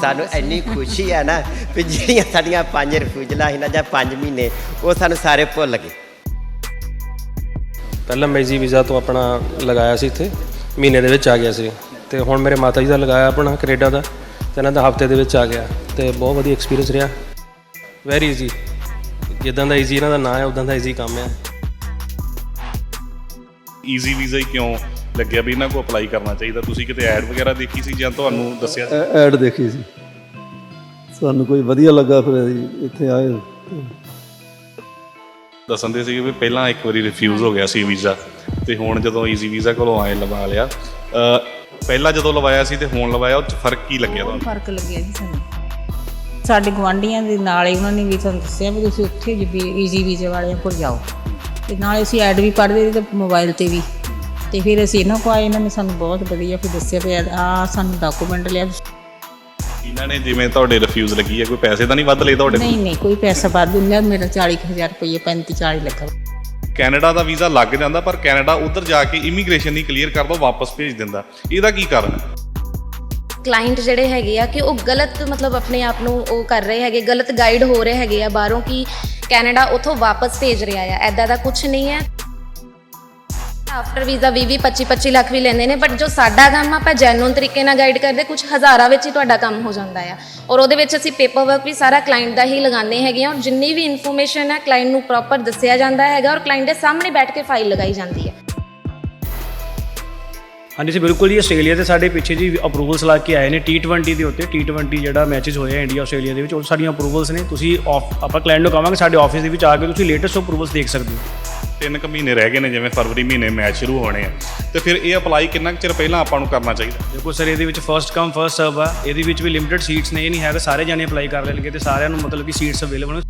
ਸਾਨੂੰ ਇੰਨੀ ਖੁਸ਼ੀ ਆ ਨਾ ਵੀ ਜਿਹੜੀਆਂ ਸਾਡੀਆਂ ਪੰਜ ਰਿਫਿਊਜਲਾਂ ਸੀ ਨਾ ਜਾਂ 5 ਮਹੀਨੇ ਉਹ ਸਾਨੂੰ ਸਾਰੇ ਭੁੱਲ ਗਏ। ਪਹਿਲਾਂ ਮੈਜੀ ਵੀਜ਼ਾ ਤੋਂ ਆਪਣਾ ਲਗਾਇਆ ਸੀ ਇੱਥੇ ਮਹੀਨੇ ਦੇ ਵਿੱਚ ਆ ਗਿਆ ਸੀ। ਤੇ ਹੁਣ ਮੇਰੇ ਮਾਤਾ ਜੀ ਦਾ ਲਗਾਇਆ ਆਪਣਾ ਕੈਨੇਡਾ ਦਾ ਤੇ ਇਹਨਾਂ ਦਾ ਹਫ਼ਤੇ ਦੇ ਵਿੱਚ ਆ ਗਿਆ। ਤੇ ਬਹੁਤ ਵਧੀਆ ਐਕਸਪੀਰੀਅੰਸ ਰਿਹਾ। ਵੈਰੀ ਈਜ਼ੀ ਜਿੱਦਾਂ ਦਾ ਈਜ਼ੀ ਇਹਨਾਂ ਦਾ ਨਾਂ ਹੈ ਉਦਾਂ ਦਾ ਈਜ਼ੀ ਕੰਮ ਹੈ। ਈਜ਼ੀ ਵੀਜ਼ਾ ਹੀ ਕਿਉਂ? ਲੱਗਿਆ ਵੀ ਇਹਨਾਂ ਕੋ ਅਪਲਾਈ ਕਰਨਾ ਚਾਹੀਦਾ। ਤੁਸੀਂ ਕਿਤੇ ਐਡ ਵਗੈਰਾ ਦੇਖੀ ਸੀ ਜਾਂ ਤੁਹਾਨੂੰ ਦੱਸਿਆ ਸੀ? ਐਡ ਦੇਖੀ ਸੀ। ਸਾਨੂੰ ਕੋਈ ਵਧੀਆ ਲੱਗਾ ਫਿਰ ਅਸੀਂ ਇੱਥੇ ਆਏ। ਦੱਸਣ ਦੇ ਸੀ ਵੀ ਪਹਿਲਾਂ ਇੱਕ ਵਾਰੀ ਰਿਫਿਊਜ਼ ਹੋ ਗਿਆ ਸੀ ਵੀਜ਼ਾ। ਤੇ ਹੁਣ ਜਦੋਂ ਈਜ਼ੀ ਵੀਜ਼ਾ ਕੋਲੋਂ ਆਏ ਲਵਾ ਲਿਆ। ਅ, ਪਹਿਲਾਂ ਜਦੋਂ ਲਵਾਇਆ ਸੀ ਤੇ ਹੁਣ ਲਵਾਇਆ ਉਹ ਚ ਫ਼ਰਕ ਕੀ ਲੱਗਿਆ ਤੁਹਾਨੂੰ? ਫ਼ਰਕ ਲੱਗਿਆ ਜੀ ਸਾਨੂੰ। ਸਾਡੇ ਗਵਾਂਢੀਆਂ ਦੇ ਨਾਲ ਹੀ ਉਹਨਾਂ ਨੇ ਵੀ ਸਾਨੂੰ ਦੱਸਿਆ ਵੀ ਤੁਸੀਂ ਉੱਥੇ ਜੀ ਈਜ਼ੀ ਵੀਜ਼ੇ ਵਾਲਿਆਂ ਕੋਲ ਜਾਓ। ਤੇ ਨਾਲੇ ਅਸੀਂ ਐਡ ਵੀ ਪੜ੍ਹਦੇ ਸੀ ਤੇ ਮੋਬਾਈਲ ਤੇ ਵੀ। ਤੇ ਫਿਰ ਅਸੀਂ ਇਹਨਾਂ ਕੋਲ ਆਏ ਇਹਨਾਂ ਨੇ ਸਾਨੂੰ ਬਹੁਤ ਵਧੀਆ ਫਿਰ ਦੱਸਿਆ ਵੀ ਆ ਸਾਨੂੰ ਡਾਕੂਮੈਂਟ ਲਿਆ। ਇਹਨਾਂ ਨੇ ਜਿਵੇਂ ਤੁਹਾਡੇ ਰਿਫਿਊਜ਼ ਲੱਗੀ ਹੈ ਕੋਈ ਪੈਸੇ ਤਾਂ ਨਹੀਂ ਵੱਧ ਲਏ ਤੁਹਾਡੇ ਨਹੀਂ ਨਹੀਂ ਕੋਈ ਪੈਸਾ ਵੱਧ ਨਹੀਂ ਲਿਆ ਮੇਰਾ 40000 ਰੁਪਏ 35 40 ਲੱਗਾ। ਕੈਨੇਡਾ ਦਾ ਵੀਜ਼ਾ ਲੱਗ ਜਾਂਦਾ ਪਰ ਕੈਨੇਡਾ ਉਧਰ ਜਾ ਕੇ ਇਮੀਗ੍ਰੇਸ਼ਨ ਨਹੀਂ ਕਲੀਅਰ ਕਰਦਾ ਉਹ ਵਾਪਸ ਭੇਜ ਦਿੰਦਾ। ਇਹਦਾ ਕੀ ਕਾਰਨ? ਹੈ ਕਲਾਇੰਟ ਜਿਹੜੇ ਹੈਗੇ ਆ ਕਿ ਉਹ ਗਲਤ ਮਤਲਬ ਆਪਣੇ ਆਪ ਨੂੰ ਉਹ ਕਰ ਰਹੇ ਹੈਗੇ ਗਲਤ ਗਾਈਡ ਹੋ ਰਹੇ ਹੈਗੇ ਆ ਬਾਹਰੋਂ ਕਿ ਕੈਨੇਡਾ ਉਥੋਂ ਵਾਪਸ ਭੇਜ ਰਿਹਾ ਆ ਐਦਾਂ ਦਾ ਕੁਝ ਨਹੀਂ ਹੈ। ਆਫਟਰ ਵੀਜ਼ਾ 20 20 25 25 ਲੱਖ ਵੀ ਲੈਂਦੇ ਨੇ ਬਟ ਜੋ ਸਾਡਾ ਕੰਮ ਆਪਾਂ ਜੈਨੂਨ ਤਰੀਕੇ ਨਾਲ ਗਾਈਡ ਕਰਦੇ ਕੁਝ ਹਜ਼ਾਰਾਂ ਵਿੱਚ ਹੀ ਤੁਹਾਡਾ ਕੰਮ ਹੋ ਜਾਂਦਾ ਆ। ਔਰ ਉਹਦੇ ਵਿੱਚ ਅਸੀਂ ਪੇਪਰ ਵਰਕ ਵੀ ਸਾਰਾ ਕਲਾਇੰਟ ਦਾ ਹੀ ਲਗਾਉਂਦੇ ਹੈਗੇ ਆ ਔਰ ਜਿੰਨੀ ਵੀ ਇਨਫੋਰਮੇਸ਼ਨ ਹੈ ਕਲਾਇੰਟ ਨੂੰ ਪ੍ਰੋਪਰ ਦੱਸਿਆ ਜਾਂਦਾ ਹੈਗਾ, ਔਰ ਕਲਾਇੰਟ ਦੇ ਸਾਹਮਣੇ ਬੈਠ ਕੇ ਫਾਈਲ ਲਗਾਈ ਜਾਂਦੀ ਹੈ। ਹਾਂਜੀ ਜੀ ਬਿਲਕੁਲ ਜੀ ਆਸਟ੍ਰੇਲੀਆ ਤੇ ਸਾਡੇ ਪਿੱਛੇ ਜੀ ਅਪਰੂਵਲਸ ਲਾ ਕੇ ਆਏ ਨੇ T20 ਦੇ ਉੱਤੇ T20 ਜਿਹੜਾ ਮੈਚਸ ਹੋਏ ਆ ਇੰਡੀਆ ਆਸਟ੍ਰੇਲੀਆ ਦੇ ਵਿੱਚ ਉਹ ਸਾਡੀਆਂ ਅਪਰੂਵਲਸ ਨੇ। ਤੁਸੀਂ ਆਪਾਂ ਕਲਾਇੰਟ ਨੂੰ ਕਹਾਂਗੇ ਸਾਡੇ ਆਫਿਸ ਦੇ ਵਿੱਚ ਆ ਕੇ ਤੁਸੀਂ ਲੇਟੈਸਟ ਅਪਰੂਵਲਸ ਦੇਖ ਸਕਦੇ ਹੋ। ਤਿੰਨ ਕੁ ਮਹੀਨੇ ਰਹਿ ਗਏ ਨੇ ਜਿਵੇਂ ਫਰਵਰੀ ਮਹੀਨੇ ਮੈਚ ਸ਼ੁਰੂ ਹੋਣੇ ਆ। ਤੇ ਫਿਰ ਇਹ ਅਪਲਾਈ ਕਿੰਨਾ ਕੁ ਚਿਰ ਪਹਿਲਾਂ ਆਪਾਂ ਨੂੰ ਕਰਨਾ ਚਾਹੀਦਾ? ਦੇਖੋ ਸਰ ਇਹਦੇ ਵਿੱਚ ਫਰਸਟ ਕਮ ਫਰਸਟ ਸਰਵ ਆ। ਇਹਦੇ ਵਿੱਚ ਵੀ ਲਿਮਿਟਡ ਸੀਟਸ ਨੇ ਇਹ ਨਹੀਂ ਹੈਗਾ ਸਾਰੇ ਜਾਣੇ ਅਪਲਾਈ ਕਰ ਲੈਣਗੇ ਤੇ ਸਾਰਿਆਂ ਨੂੰ ਮਤਲਬ ਕਿ ਸੀਟਸ ਅਵੇਲੇਬਲ ਨੇ।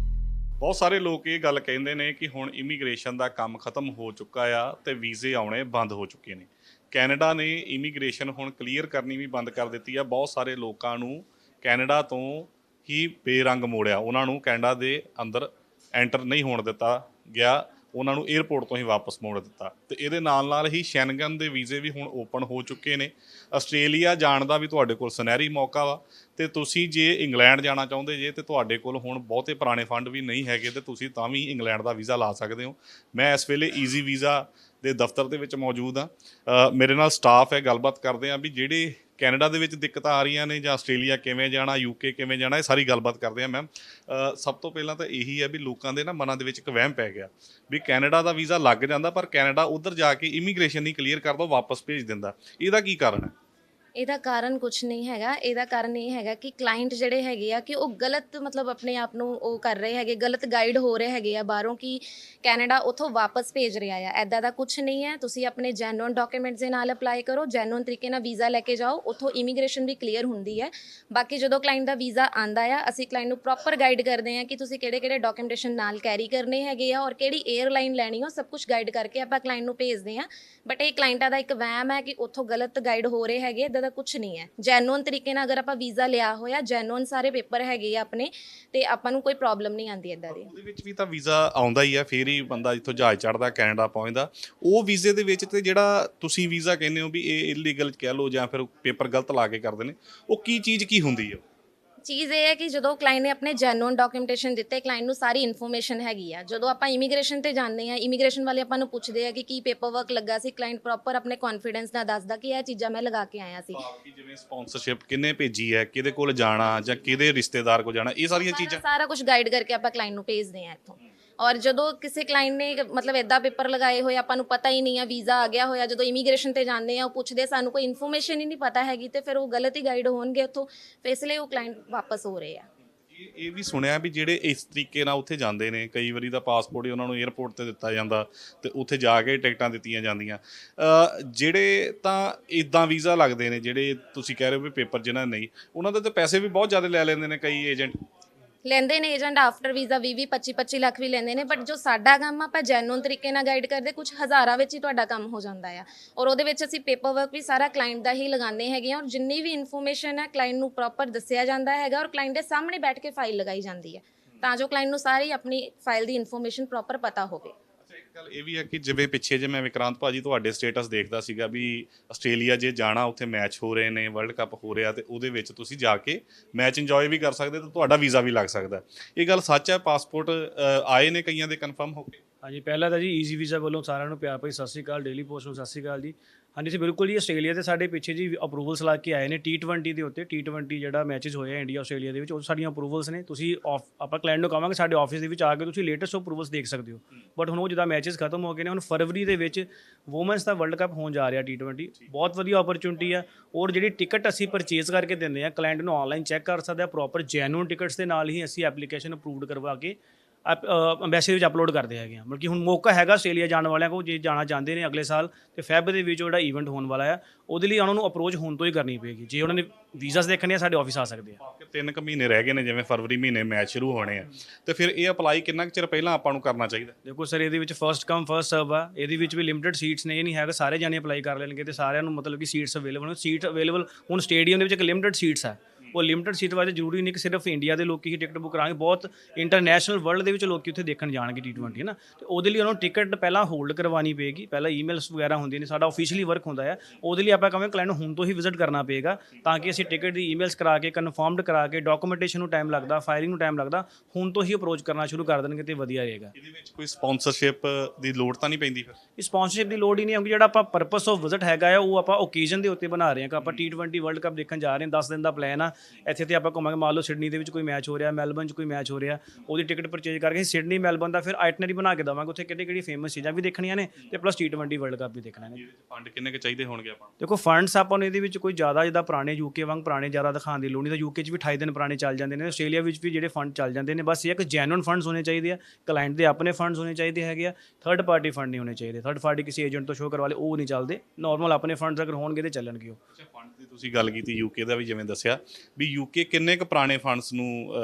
ਬਹੁਤ ਸਾਰੇ ਲੋਕ ਇਹ ਗੱਲ ਕਹਿੰਦੇ ਨੇ ਕਿ ਹੁਣ ਇਮੀਗ੍ਰੇਸ਼ਨ ਦਾ ਕੰਮ ਖਤਮ ਹੋ ਚੁੱਕਾ ਆ ਤੇ ਵੀਜ਼ੇ ਆਉਣੇ ਬੰਦ ਹੋ ਚੁੱਕੇ ਨੇ। ਕੈਨੇਡਾ ਨੇ ਇਮੀਗ੍ਰੇਸ਼ਨ ਹੁਣ ਕਲੀਅਰ ਕਰਨੀ ਵੀ ਬੰਦ ਕਰ ਦਿੱਤੀ ਆ। ਬਹੁਤ ਸਾਰੇ ਲੋਕਾਂ ਨੂੰ ਕੈਨੇਡਾ ਤੋਂ ਹੀ ਬੇਰੰਗ ਮੋੜਿਆ। ਉਹਨਾਂ ਨੂੰ ਕੈਨੇਡਾ ਦੇ ਅੰਦਰ ਐਂਟਰ ਨਹੀਂ ਹੋਣ ਦਿੱਤਾ ਗਿਆ। ਉਹਨਾਂ ਨੂੰ 에ਅਰਪੋਰਟ ਤੋਂ ਹੀ ਵਾਪਸ ਮੋੜ ਦਿੱਤਾ। ਤੇ ਇਹਦੇ ਨਾਲ ਨਾਲ ਹੀ ਸ਼ੈਨਗਨ ਦੇ ਵੀਜ਼ੇ ਵੀ ਹੁਣ ਓਪਨ ਹੋ ਚੁੱਕੇ ਨੇ। ਆਸਟ੍ਰੇਲੀਆ ਜਾਣ ਦਾ ਵੀ ਤੁਹਾਡੇ ਕੋਲ ਸੁਨਹਿਰੀ ਮੌਕਾ ਵਾ। ਤੇ ਤੁਸੀਂ ਜੇ ਇੰਗਲੈਂਡ ਜਾਣਾ ਚਾਹੁੰਦੇ ਜੇ, ਤੇ ਤੁਹਾਡੇ ਕੋਲ ਹੁਣ ਬਹੁਤੇ ਪੁਰਾਣੇ ਫੰਡ ਵੀ ਨਹੀਂ ਹੈਗੇ, ਤੇ ਤੁਸੀਂ ਤਾਂ ਵੀ ਇੰਗਲੈਂਡ ਦਾ ਵੀਜ਼ਾ ਲਾ ਸਕਦੇ ਹੋ। ਮੈਂ ਇਸ ਵੇਲੇ ਈਜ਼ੀ ਵੀਜ਼ਾ ਦੇ ਦਫ਼ਤਰ ਦੇ ਵਿੱਚ ਮੌਜੂਦ ਆ ਮੇਰੇ ਨਾਲ ਸਟਾਫ ਹੈ, ਗੱਲਬਾਤ ਕਰਦੇ ਆ ਵੀ ਜਿਹੜੇ ਕੈਨੇਡਾ ਦੇ ਵਿੱਚ ਦਿੱਕਤਾਂ ਆ ਰਹੀਆਂ ਨੇ ਜਾਂ ਆਸਟ੍ਰੇਲੀਆ ਕਿਵੇਂ ਜਾਣਾ ਯੂਕੇ ਕਿਵੇਂ ਜਾਣਾ, ਇਹ ਸਾਰੀ ਗੱਲਬਾਤ ਕਰਦੇ ਆ ਮੈਮ ਸਭ ਤੋਂ ਪਹਿਲਾਂ ਤਾਂ ਇਹੀ ਹੈ ਵੀ ਲੋਕਾਂ ਦੇ ਨਾ ਮਨਾਂ ਦੇ ਵਿੱਚ ਇੱਕ ਵਹਿਮ ਪੈ ਗਿਆ ਵੀ ਕੈਨੇਡਾ ਦਾ ਵੀਜ਼ਾ ਲੱਗ ਜਾਂਦਾ, ਪਰ ਕੈਨੇਡਾ ਉਧਰ ਜਾ ਕੇ ਇਮੀਗ੍ਰੇਸ਼ਨ ਨਹੀਂ ਕਲੀਅਰ ਕਰਦਾ, ਉਹ ਵਾਪਸ ਭੇਜ ਦਿੰਦਾ। ਇਹਦਾ ਕੀ ਕਾਰਨ ਹੈ? ਇਹਦਾ ਕਾਰਨ ਕੁਝ ਨਹੀਂ ਹੈਗਾ। ਇਹਦਾ ਕਾਰਨ ਇਹ ਹੈਗਾ ਕਿ ਕਲਾਇੰਟ ਜਿਹੜੇ ਹੈਗੇ ਆ ਕਿ ਉਹ ਗਲਤ ਮਤਲਬ ਆਪਣੇ ਆਪ ਨੂੰ ਉਹ ਕਰ ਰਹੇ ਹੈਗੇ, ਗਲਤ ਗਾਈਡ ਹੋ ਰਹੇ ਹੈਗੇ ਆ ਬਾਹਰੋਂ ਕਿ ਕੈਨੇਡਾ ਉਥੋਂ ਵਾਪਸ ਭੇਜ ਰਿਹਾ ਆ। ਐਦਾਂ ਦਾ ਕੁਝ ਨਹੀਂ ਹੈ। ਤੁਸੀਂ ਆਪਣੇ ਜੈਨੂਨ ਡਾਕੂਮੈਂਟਸ ਦੇ ਨਾਲ ਅਪਲਾਈ ਕਰੋ। ਜੈਨੂਨ ਤਰੀਕੇ ਨਾਲ ਵੀਜ਼ਾ ਲੈ ਕੇ ਜਾਓ। ਉਥੋਂ ਇਮੀਗ੍ਰੇਸ਼ਨ ਵੀ ਕਲੀਅਰ ਹੁੰਦੀ ਹੈ। ਬਾਕੀ ਜਦੋਂ ਕਲਾਇੰਟ ਦਾ ਵੀਜ਼ਾ ਆਂਦਾ ਆ, ਅਸੀਂ ਕਲਾਇੰਟ ਨੂੰ ਪ੍ਰੋਪਰ ਗਾਈਡ ਕਰਦੇ ਆ ਕਿ ਤੁਸੀਂ ਕਿਹੜੇ ਕਿਹੜੇ ਡਾਕੂਮੈਂਟੇਸ਼ਨ ਨਾਲ ਕੈਰੀ ਕਰਨੇ ਹੈਗੇ ਆ ਔਰ ਕਿਹੜੀ 에ਅਰਲਾਈਨ ਲੈਣੀ ਹੋ ਸਭ ਕੁਝ ਗਾਈਡ ਕਰਕੇ ਆਪਾਂ ਕਲਾਇੰਟ ਨੂੰ ਭੇਜਦੇ ਆ ਬਟ ਇਹ ਕਲਾਇੰਟਾਂ ਦਾ ਇੱਕ ਵਹਿਮ ਹੈ ਕਿ ਉਥੋਂ ਗਲਤ ਗਾਈਡ ਹੋ ਰਹੇ ਹੈਗੇ। ਇਦਾਂ ਦਾ ਕੁਝ ਨਹੀਂ ਹੈ। ਜੈਨੂਨ ਤਰੀਕੇ ਨਾਲ ਅਗਰ ਆਪਾਂ ਵੀਜ਼ਾ ਲਿਆ ਹੋਇਆ ਜੈਨੂਨ ਸਾਰੇ ਪੇਪਰ ਹੈਗੇ ਆ ਆਪਣੇ, ਤੇ ਆਪਾਂ ਨੂੰ ਕੋਈ ਪ੍ਰੋਬਲਮ ਨਹੀਂ ਆਉਂਦੀ ਇਦਾਂ ਦੀ। ਉਹਦੇ ਵਿੱਚ ਵੀ ਤਾਂ ਵੀਜ਼ਾ ਆਉਂਦਾ ਹੀ ਆ, ਫੇਰ ਹੀ ਬੰਦਾ ਇੱਥੋਂ ਜਹਾਜ਼ ਚੜਦਾ ਕੈਨੇਡਾ ਪਹੁੰਚਦਾ। ਉਹ ਵੀਜ਼ੇ ਦੇ ਵਿੱਚ ਤੇ ਜਿਹੜਾ ਤੁਸੀਂ ਵੀਜ਼ਾ ਕਹਿੰਦੇ ਹੋ ਵੀ ਇਹ ਇਲੀਗਲ ਕਹਿ ਲਓ ਜਾਂ ਫਿਰ ਪੇਪਰ ਗਲਤ ਲਾ ਕੇ ਕਰਦੇ ਨੇ, ਉਹ ਕੀ ਚੀਜ਼ ਕੀ ਹੁੰਦੀ ਹੈ ਚੀਜ਼ ਇਹ ਹੈ ਕਿ ਜਦੋਂ ਕਲਾਇੰਟ ਨੇ ਆਪਣੇ ਜੈਨੂਨ ਡਾਕੂਮੈਂਟੇਸ਼ਨ ਦਿੱਤੇ ਕਲਾਇੰਟ ਨੂੰ ਸਾਰੀ ਇਨਫੋਰਮੇਸ਼ਨ ਹੈਗੀ ਆ। ਜਦੋਂ ਆਪਾਂ ਇਮੀਗ੍ਰੇਸ਼ਨ ਤੇ ਜਾਂਦੇ ਆ ਇਮੀਗ੍ਰੇਸ਼ਨ ਵਾਲੇ ਆਪਾਂ ਨੂੰ ਪੁੱਛਦੇ ਆ ਕਿ ਕੀ ਪੇਪਰ ਵਰਕ ਲੱਗਾ ਸੀ ਕਲਾਇੰਟ ਪ੍ਰੋਪਰ ਆਪਣੇ ਕੌਨਫੀਡੈਂਸ ਨਾਲ ਦੱਸਦਾ ਕਿ ਇਹ ਚੀਜ਼ਾਂ ਮੈਂ ਲਗਾ ਕੇ ਆਇਆ ਸੀ। ਕਿ ਜਿਵੇਂ ਸਪਾਂਸਰਸ਼ਿਪ ਕਿੰਨੇ ਭੇਜੀ ਹੈ ਕਿਹਦੇ ਕੋਲ ਜਾਣਾ ਜਾਂ ਕਿਹਦੇ ਰਿਸ਼ਤੇਦਾਰ ਕੋਲ ਜਾਣਾ ਇਹ ਸਾਰੀਆਂ ਚੀਜ਼ਾਂ ਸਾਰਾ ਕੁਝ ਗਾਈਡ ਕਰਕੇ ਆਪਾਂ ਕਲਾਇੰਟ ਨੂੰ ਭੇਜਦੇ ਆ ਇੱਥੋਂ। ਔਰ ਜਦੋਂ ਕਿਸੇ ਕਲਾਇੰਟ ਨੇ ਮਤਲਬ ਇਦਾਂ ਪੇਪਰ ਲਗਾਏ ਹੋਏ, ਆਪਾਂ ਨੂੰ ਪਤਾ ਹੀ ਨਹੀਂ ਆ ਵੀਜ਼ਾ ਆ ਗਿਆ ਹੋਇਆ, ਜਦੋਂ ਇਮੀਗ੍ਰੇਸ਼ਨ ਤੇ ਜਾਂਦੇ ਆ, ਉਹ ਪੁੱਛਦੇ ਸਾਨੂੰ ਕੋਈ ਇਨਫੋਰਮੇਸ਼ਨ ਹੀ ਨਹੀਂ ਪਤਾ ਹੈਗੀ ਤੇ ਫਿਰ ਉਹ ਗਲਤ ਹੀ ਗਾਈਡ ਹੋਣਗੇ ਉੱਥੋਂ, ਫਿਰ ਇਸ ਲਈ ਉਹ ਕਲਾਇੰਟ ਵਾਪਸ ਹੋ ਰਹੇ ਆ। ਇਹ ਵੀ ਸੁਣਿਆ ਵੀ ਜਿਹੜੇ ਇਸ ਤਰੀਕੇ ਨਾਲ ਉੱਥੇ ਜਾਂਦੇ ਨੇ, ਕਈ ਵਾਰੀ ਦਾ ਪਾਸਪੋਰਟ ਹੀ ਉਹਨਾਂ ਨੂੰ 에ਅਰਪੋਰਟ ਤੇ ਦਿੱਤਾ ਜਾਂਦਾ ਤੇ ਉੱਥੇ ਜਾ ਕੇ ਟਿਕਟਾਂ ਦਿੱਤੀਆਂ ਜਾਂਦੀਆਂ। ਜਿਹੜੇ ਤਾਂ ਇਦਾਂ ਵੀਜ਼ਾ ਲੱਗਦੇ ਨੇ, ਜਿਹੜੇ ਤੁਸੀਂ ਕਹਿ ਰਹੇ ਹੋ ਵੀ ਪੇਪਰ ਜਿਹਨਾਂ ਨਹੀਂ, ਉਹਨਾਂ ਦੇ ਤਾਂ ਪੈਸੇ ਵੀ ਬਹੁਤ ਜ਼ਿਆਦਾ ਲੈ ਲੈਂਦੇ ਨੇ ਕਈ ਏਜੰਟ ਲੈਂਦੇ ਨੇ ਏਜੰਟ ਆਫਟਰ ਵੀਜ਼ਾ 20 20 25 25 ਲੱਖ ਵੀ ਲੈਂਦੇ ਨੇ ਬਟ ਜੋ ਸਾਡਾ ਕੰਮ ਆਪਾਂ ਜੈਨੂਨ ਤਰੀਕੇ ਨਾਲ ਗਾਈਡ ਕਰਦੇ ਕੁਝ ਹਜ਼ਾਰਾਂ ਵਿੱਚ ਹੀ ਤੁਹਾਡਾ ਕੰਮ ਹੋ ਜਾਂਦਾ ਆ। ਔਰ ਉਹਦੇ ਵਿੱਚ ਅਸੀਂ ਪੇਪਰ ਵਰਕ ਵੀ ਸਾਰਾ ਕਲਾਇੰਟ ਦਾ ਹੀ ਲਗਾਉਂਦੇ ਹੈਗੇ ਆ ਔਰ ਜਿੰਨੀ ਵੀ ਇਨਫੋਰਮੇਸ਼ਨ ਹੈ ਕਲਾਇੰਟ ਨੂੰ ਪ੍ਰੋਪਰ ਦੱਸਿਆ ਜਾਂਦਾ ਹੈਗਾ, ਔਰ ਕਲਾਇੰਟ ਦੇ ਸਾਹਮਣੇ ਬੈਠ ਕੇ ਫਾਈਲ ਲਗਾਈ ਜਾਂਦੀ ਹੈ ਤਾਂ ਜੋ ਕਲਾਇੰਟ ਨੂੰ ਸਾਰੀ ਆਪਣੀ ਫਾਈਲ ਦੀ ਇਨਫੋਰਮੇਸ਼ਨ ਪ੍ਰੋਪਰ ਪਤਾ ਹੋਵੇ। ਗੱਲ ਇਹ ਵੀ ਹੈ ਕਿ ਜਿਵੇਂ ਪਿੱਛੇ ਜੇ ਮੈਂ ਵਿਕਰਾਂਤ ਭਾਜੀ ਤੁਹਾਡੇ ਸਟੇਟਸ ਦੇਖਦਾ ਸੀਗਾ ਵੀ ਆਸਟ੍ਰੇਲੀਆ ਜੇ ਜਾਣਾ, ਉੱਥੇ ਮੈਚ ਹੋ ਰਹੇ ਨੇ ਵਰਲਡ ਕੱਪ ਹੋ ਰਿਹਾ ਤੇ ਉਹਦੇ ਵਿੱਚ ਤੁਸੀਂ ਜਾ ਕੇ ਮੈਚ ਇੰਜੋਏ ਵੀ ਕਰ ਸਕਦੇ ਤੇ ਤੁਹਾਡਾ ਵੀਜ਼ਾ ਵੀ ਲੱਗ ਸਕਦਾ ਇਹ ਗੱਲ ਸੱਚ ਹੈ? ਪਾਸਪੋਰਟ ਆਏ ਨੇ ਕਈਆਂ ਦੇ ਕਨਫਰਮ ਹੋ ਕੇ? ਹਾਂਜੀ, ਪਹਿਲਾਂ ਤਾਂ ਜੀ ਈਜ਼ੀ ਵੀਜ਼ਾ ਵੱਲੋਂ ਸਾਰਿਆਂ ਨੂੰ ਪਿਆਰ ਭਰੀ ਸਤਿ ਸ਼੍ਰੀ ਅਕਾਲ ਡੇਲੀ ਪੋਸਟ ਨੂੰ ਸਤਿ ਸ਼੍ਰੀ ਅਕਾਲ ਜੀ। ਹਾਂਜੀ ਜੀ ਬਿਲਕੁਲ ਜੀ ਆਸਟ੍ਰੇਲੀਆ ਤੇ ਸਾਡੇ ਪਿੱਛੇ ਜੀ ਅਪਰੂਵਲਸ ਲਾ ਕੇ ਆਏ ਨੇ T20 ਦੇ ਉੱਤੇ T20 ਜਿਹੜਾ ਮੈਚਸ ਹੋਏ ਆ ਇੰਡੀਆ ਆਸਟ੍ਰੇਲੀਆ ਦੇ ਵਿੱਚ ਉਹ ਸਾਡੀਆਂ ਅਪਰੂਵਲਸ ਨੇ। ਤੁਸੀਂ ਆਪਾਂ ਕਲਾਇੰਟ ਨੂੰ ਕਹਾਂਗੇ ਸਾਡੇ ਆਫਿਸ ਦੇ ਵਿੱਚ ਆ ਕੇ ਤੁਸੀਂ ਲੇਟੈਸਟ ਅਪਰੂਵਲਸ ਦੇਖ ਸਕਦੇ ਹੋ। ਬਟ ਹੁਣ ਉਹ ਜਿਹਦਾ ਮੈਚਸ ਖਤਮ ਹੋ ਗਏ ਨੇ ਹੁਣ ਫਰਵਰੀ ਦੇ ਵਿੱਚ ਵੂਮਨਸ ਦਾ ਵਰਲਡ ਕੱਪ ਹੋਣ ਜਾ ਰਿਹਾ T20 ਬਹੁਤ ਵਧੀਆ ਓਪਰਚੁਨਿਟੀ ਆ। ਔਰ ਜਿਹੜੀ ਟਿਕਟ ਅਸੀਂ ਪਰਚੇਜ਼ ਕਰਕੇ ਦਿੰਦੇ ਆ ਕਲਾਇੰਟ ਨੂੰ ਆਨਲਾਈਨ ਚੈੱਕ ਕਰ ਸਕਦਾ ਪ੍ਰੋਪਰ ਜੈਨੂਇਨ ਟਿਕਟਸ ਦੇ ਨਾਲ ਹੀ ਅਸੀਂ ਐਪਲੀਕੇਸ਼ਨ ਅਪਰੂਵਡ ਕਰਵਾ ਕੇ ਅੰਬੈਸੀ ਵਿੱਚ ਅਪਲੋਡ ਕਰਦੇ ਹੈਗੇ ਆ। ਬਲਕਿ ਹੁਣ ਮੌਕਾ ਹੈਗਾ ਆਸਟ੍ਰੇਲੀਆ ਜਾਣ ਵਾਲਿਆਂ ਕੋਲ ਜੇ ਜਾਣਾ ਚਾਹੁੰਦੇ ਨੇ ਅਗਲੇ ਸਾਲ ਤੇ ਫੈਬ ਦੇ ਵਿੱਚ ਜਿਹੜਾ ਇਵੈਂਟ ਹੋਣ ਵਾਲਾ ਆ ਉਹਦੇ ਲਈ ਉਹਨਾਂ ਨੂੰ ਅਪਰੋਚ ਹੁਣ ਤੋਂ ਹੀ ਕਰਨੀ ਪਏਗੀ। ਜੇ ਉਹਨਾਂ ਨੇ ਵੀਜ਼ਾਸ ਦੇਖਣੇ ਆ ਸਾਡੇ ਆਫਿਸ ਆ ਸਕਦੇ ਆ। ਕਿ ਤਿੰਨ ਕੁ ਮਹੀਨੇ ਰਹਿ ਗਏ ਨੇ ਜਿਵੇਂ ਫਰਵਰੀ ਮਹੀਨੇ ਮੈਚ ਸ਼ੁਰੂ ਹੋਣੇ ਆ। ਤੇ ਫਿਰ ਇਹ ਅਪਲਾਈ ਕਿੰਨਾ ਕੁ ਚਿਰ ਪਹਿਲਾਂ ਆਪਾਂ ਨੂੰ ਕਰਨਾ ਚਾਹੀਦਾ? ਦੇਖੋ ਸਰ ਇਹਦੇ ਵਿੱਚ ਫਰਸਟ ਕਮ ਫਰਸਟ ਸਰਵ ਆ। ਇਹਦੇ ਵਿੱਚ ਵੀ ਲਿਮਿਟਡ ਸੀਟਸ ਨੇ ਇਹ ਨਹੀਂ ਹੈਗਾ ਸਾਰੇ ਜਾਣੇ ਅਪਲਾਈ ਕਰ ਲੈਣਗੇ ਤੇ ਸਾਰਿਆਂ ਨੂੰ ਮਤਲਬ ਕਿ ਸੀਟਸ ਅਵੇਲੇਬਲ ਨੇ। ਸੀਟ ਅਵੇਲੇਬਲ ਹੁਣ ਸਟੇਡੀਅਮ ਦੇ ਵਿੱਚ ਇੱਕ ਲਿਮਿਟਡ ਸੀਟਸ ਆ। ਉਹ ਲਿਮਿਟਡ ਸੀਟ ਵਾਸਤੇ ਜ਼ਰੂਰੀ ਨਹੀਂ ਕਿ ਸਿਰਫ ਇੰਡੀਆ ਦੇ ਲੋਕੀ ਹੀ ਟਿਕਟ ਬੁੱਕ ਕਰਾਂਗੇ ਬਹੁਤ ਇੰਟਰਨੈਸ਼ਨਲ ਵਰਲਡ ਦੇ ਵਿੱਚ ਲੋਕੀ ਉੱਥੇ ਦੇਖਣ ਜਾਣਗੇ T20 ਹੈ ਨਾ? ਤੇ ਉਹਦੇ ਲਈ ਉਹਨਾਂ ਨੂੰ ਟਿਕਟ ਪਹਿਲਾਂ ਹੋਲਡ ਕਰਵਾਉਣੀ ਪਏਗੀ ਪਹਿਲਾਂ ਈਮੇਲਸ ਵਗੈਰਾ ਹੁੰਦੀਆਂ ਨੇ ਸਾਡਾ ਆਫੀਸ਼ੀਅਲੀ ਵਰਕ ਹੁੰਦਾ ਹੈ ਉਹਦੇ ਲਈ ਆਪਾਂ ਕਹਾਂਗੇ ਕਲਾਇੰਟ ਨੂੰ ਹੁਣ ਤੋਂ ਹੀ ਵਿਜ਼ਿਟ ਕਰਨਾ ਪਏਗਾ ਤਾਂ ਕਿ ਅਸੀਂ ਟਿਕਟ ਦੀ ਈਮੇਲਸ ਕਰਾ ਕੇ ਕਨਫਰਮਡ ਕਰਾ ਕੇ ਡਾਕੂਮੈਂਟੇਸ਼ਨ ਨੂੰ ਟਾਈਮ ਲੱਗਦਾ ਫਾਈਲਿੰਗ ਨੂੰ ਟਾਈਮ ਲੱਗਦਾ ਹੁਣ ਤੋਂ ਹੀ ਅਪਰੋਚ ਕਰਨਾ ਸ਼ੁਰੂ ਕਰ ਦੇਣਗੇ ਤੇ ਵਧੀਆ ਰਹੇਗਾ। ਇਹਦੇ ਵਿੱਚ ਕੋਈ ਸਪਾਂਸਰਸ਼ਿਪ ਦੀ ਲੋੜ ਤਾਂ ਨਹੀਂ ਪੈਂਦੀ ਫਿਰ? ਸਪਾਂਸਰਸ਼ਿਪ ਦੀ ਲੋੜ ਹੀ ਨਹੀਂ ਆਉਂਗੀ ਜਿਹੜਾ ਆਪਾਂ ਪਰਪਸ ਆਫ ਵਿਜ਼ਿਟ ਹੈਗਾ ਆ ਉਹ ਆਪਾਂ ਓਕੇਜ਼ਨ ਦੇ ਉੱਤੇ ਬਣਾ ਰਹੇ ਹਾਂ ਕਿ ਆਪਾਂ T20 ਵਰਲਡ ਕੱਪ ਦੇਖਣ ਜਾ ਰਹੇ ਹਾਂ 10 ਦਿਨ ਦਾ ਪਲਾਨ ਆ ਇੱਥੇ ਤੇ ਆਪਾਂ ਘੁੰਮਾਂਗੇ ਮੰਨ ਲਓ ਸਿਡਨੀ ਦੇ ਵਿੱਚ ਕੋਈ ਮੈਚ ਹੋ ਰਿਹਾ ਮੈਲਬਨ 'ਚ ਕੋਈ ਮੈਚ ਹੋ ਰਿਹਾ ਉਹਦੀ ਟਿਕਟ ਪਰਚੇਜ ਕਰਕੇ ਸਿਡਨੀ ਮੈਲਬਨ ਦਾ ਫਿਰ ਆਈਟਨਰੀ ਬਣਾ ਕੇ ਦਵਾਂਗੇ ਉੱਥੇ ਕਿਹੜੀ ਕਿਹੜੀ ਫੇਮਸ ਚੀਜ਼ਾਂ ਵੀ ਦੇਖਣੀਆਂ ਨੇ ਤੇ ਪਲੱਸ T20 ਵਰਲਡ ਕੱਪ ਵੀ ਦੇਖਣਾ ਨੇ। ਫੰਡ ਕਿੰਨੇ ਕੁ ਚਾਹੀਦੇ ਹੋਣਗੇ ਆਪਾਂ? ਦੇਖੋ ਫੰਡਸ ਆਪਾਂ ਨੂੰ ਇਹਦੇ ਵਿੱਚ ਕੋਈ ਜ਼ਿਆਦਾ ਜਿੱਦਾਂ ਪੁਰਾਣੇ ਯੂਕੇ ਵਾਂਗ ਪੁਰਾਣੇ ਜ਼ਿਆਦਾ ਦਿਖਾਉਣ ਦੀ ਲੋੜ ਨਹੀਂ ਤਾਂ ਯੂਕੇ 'ਚ ਵੀ 28 ਦਿਨ ਪੁਰਾਣੇ ਚੱਲ ਜਾਂਦੇ ਨੇ ਆਸਟ੍ਰੇਲੀਆ ਵਿੱਚ ਵੀ ਜਿਹੜੇ ਫੰਡ ਚੱਲ ਜਾਂਦੇ ਨੇ ਬਸ ਇਹ ਇੱਕ ਜੈਨੂਇਨ ਫੰਡਸ ਹੋਣੇ ਚਾਹੀਦੇ ਆ ਕਲਾਇੰਟ ਦੇ ਆਪਣੇ ਫੰਡਸ ਹੋਣੇ ਚਾਹੀਦੇ ਹੈਗੇ ਆ ਥਰਡ ਪਾਰਟੀ ਫੰਡ ਨਹੀਂ ਹੋਣੇ ਚਾਹੀਦੇ ਥਰਡ ਪਾਰਟੀ ਕਿਸੇ ਏਜੰਟ ਤੋਂ ਸ਼ੋਅ ਕਰਵਾ ਲਏ ਉਹ ਨਹੀਂ ਚੱਲਦੇ ਨਾਰਮਲ ਆਪਣੇ ਫੰਡਸ ਅਗਰ ਹੋਣਗੇ ਤੇ ਚੱਲਣਗੇ ਉਹ। ਅੱਛਾ ਫੰਡ ਦੀ ਤੁਸੀਂ ਗੱਲ ਕੀਤੀ ਯੂਕੇ ਦਾ ਵੀ ਜਿਵੇਂ ਦੱਸਿਆ, ਵੀ ਯੂਕੇ ਕਿੰਨੇ ਕੁ ਪੁਰਾਣੇ ਫੰਡਸ ਨੂੰ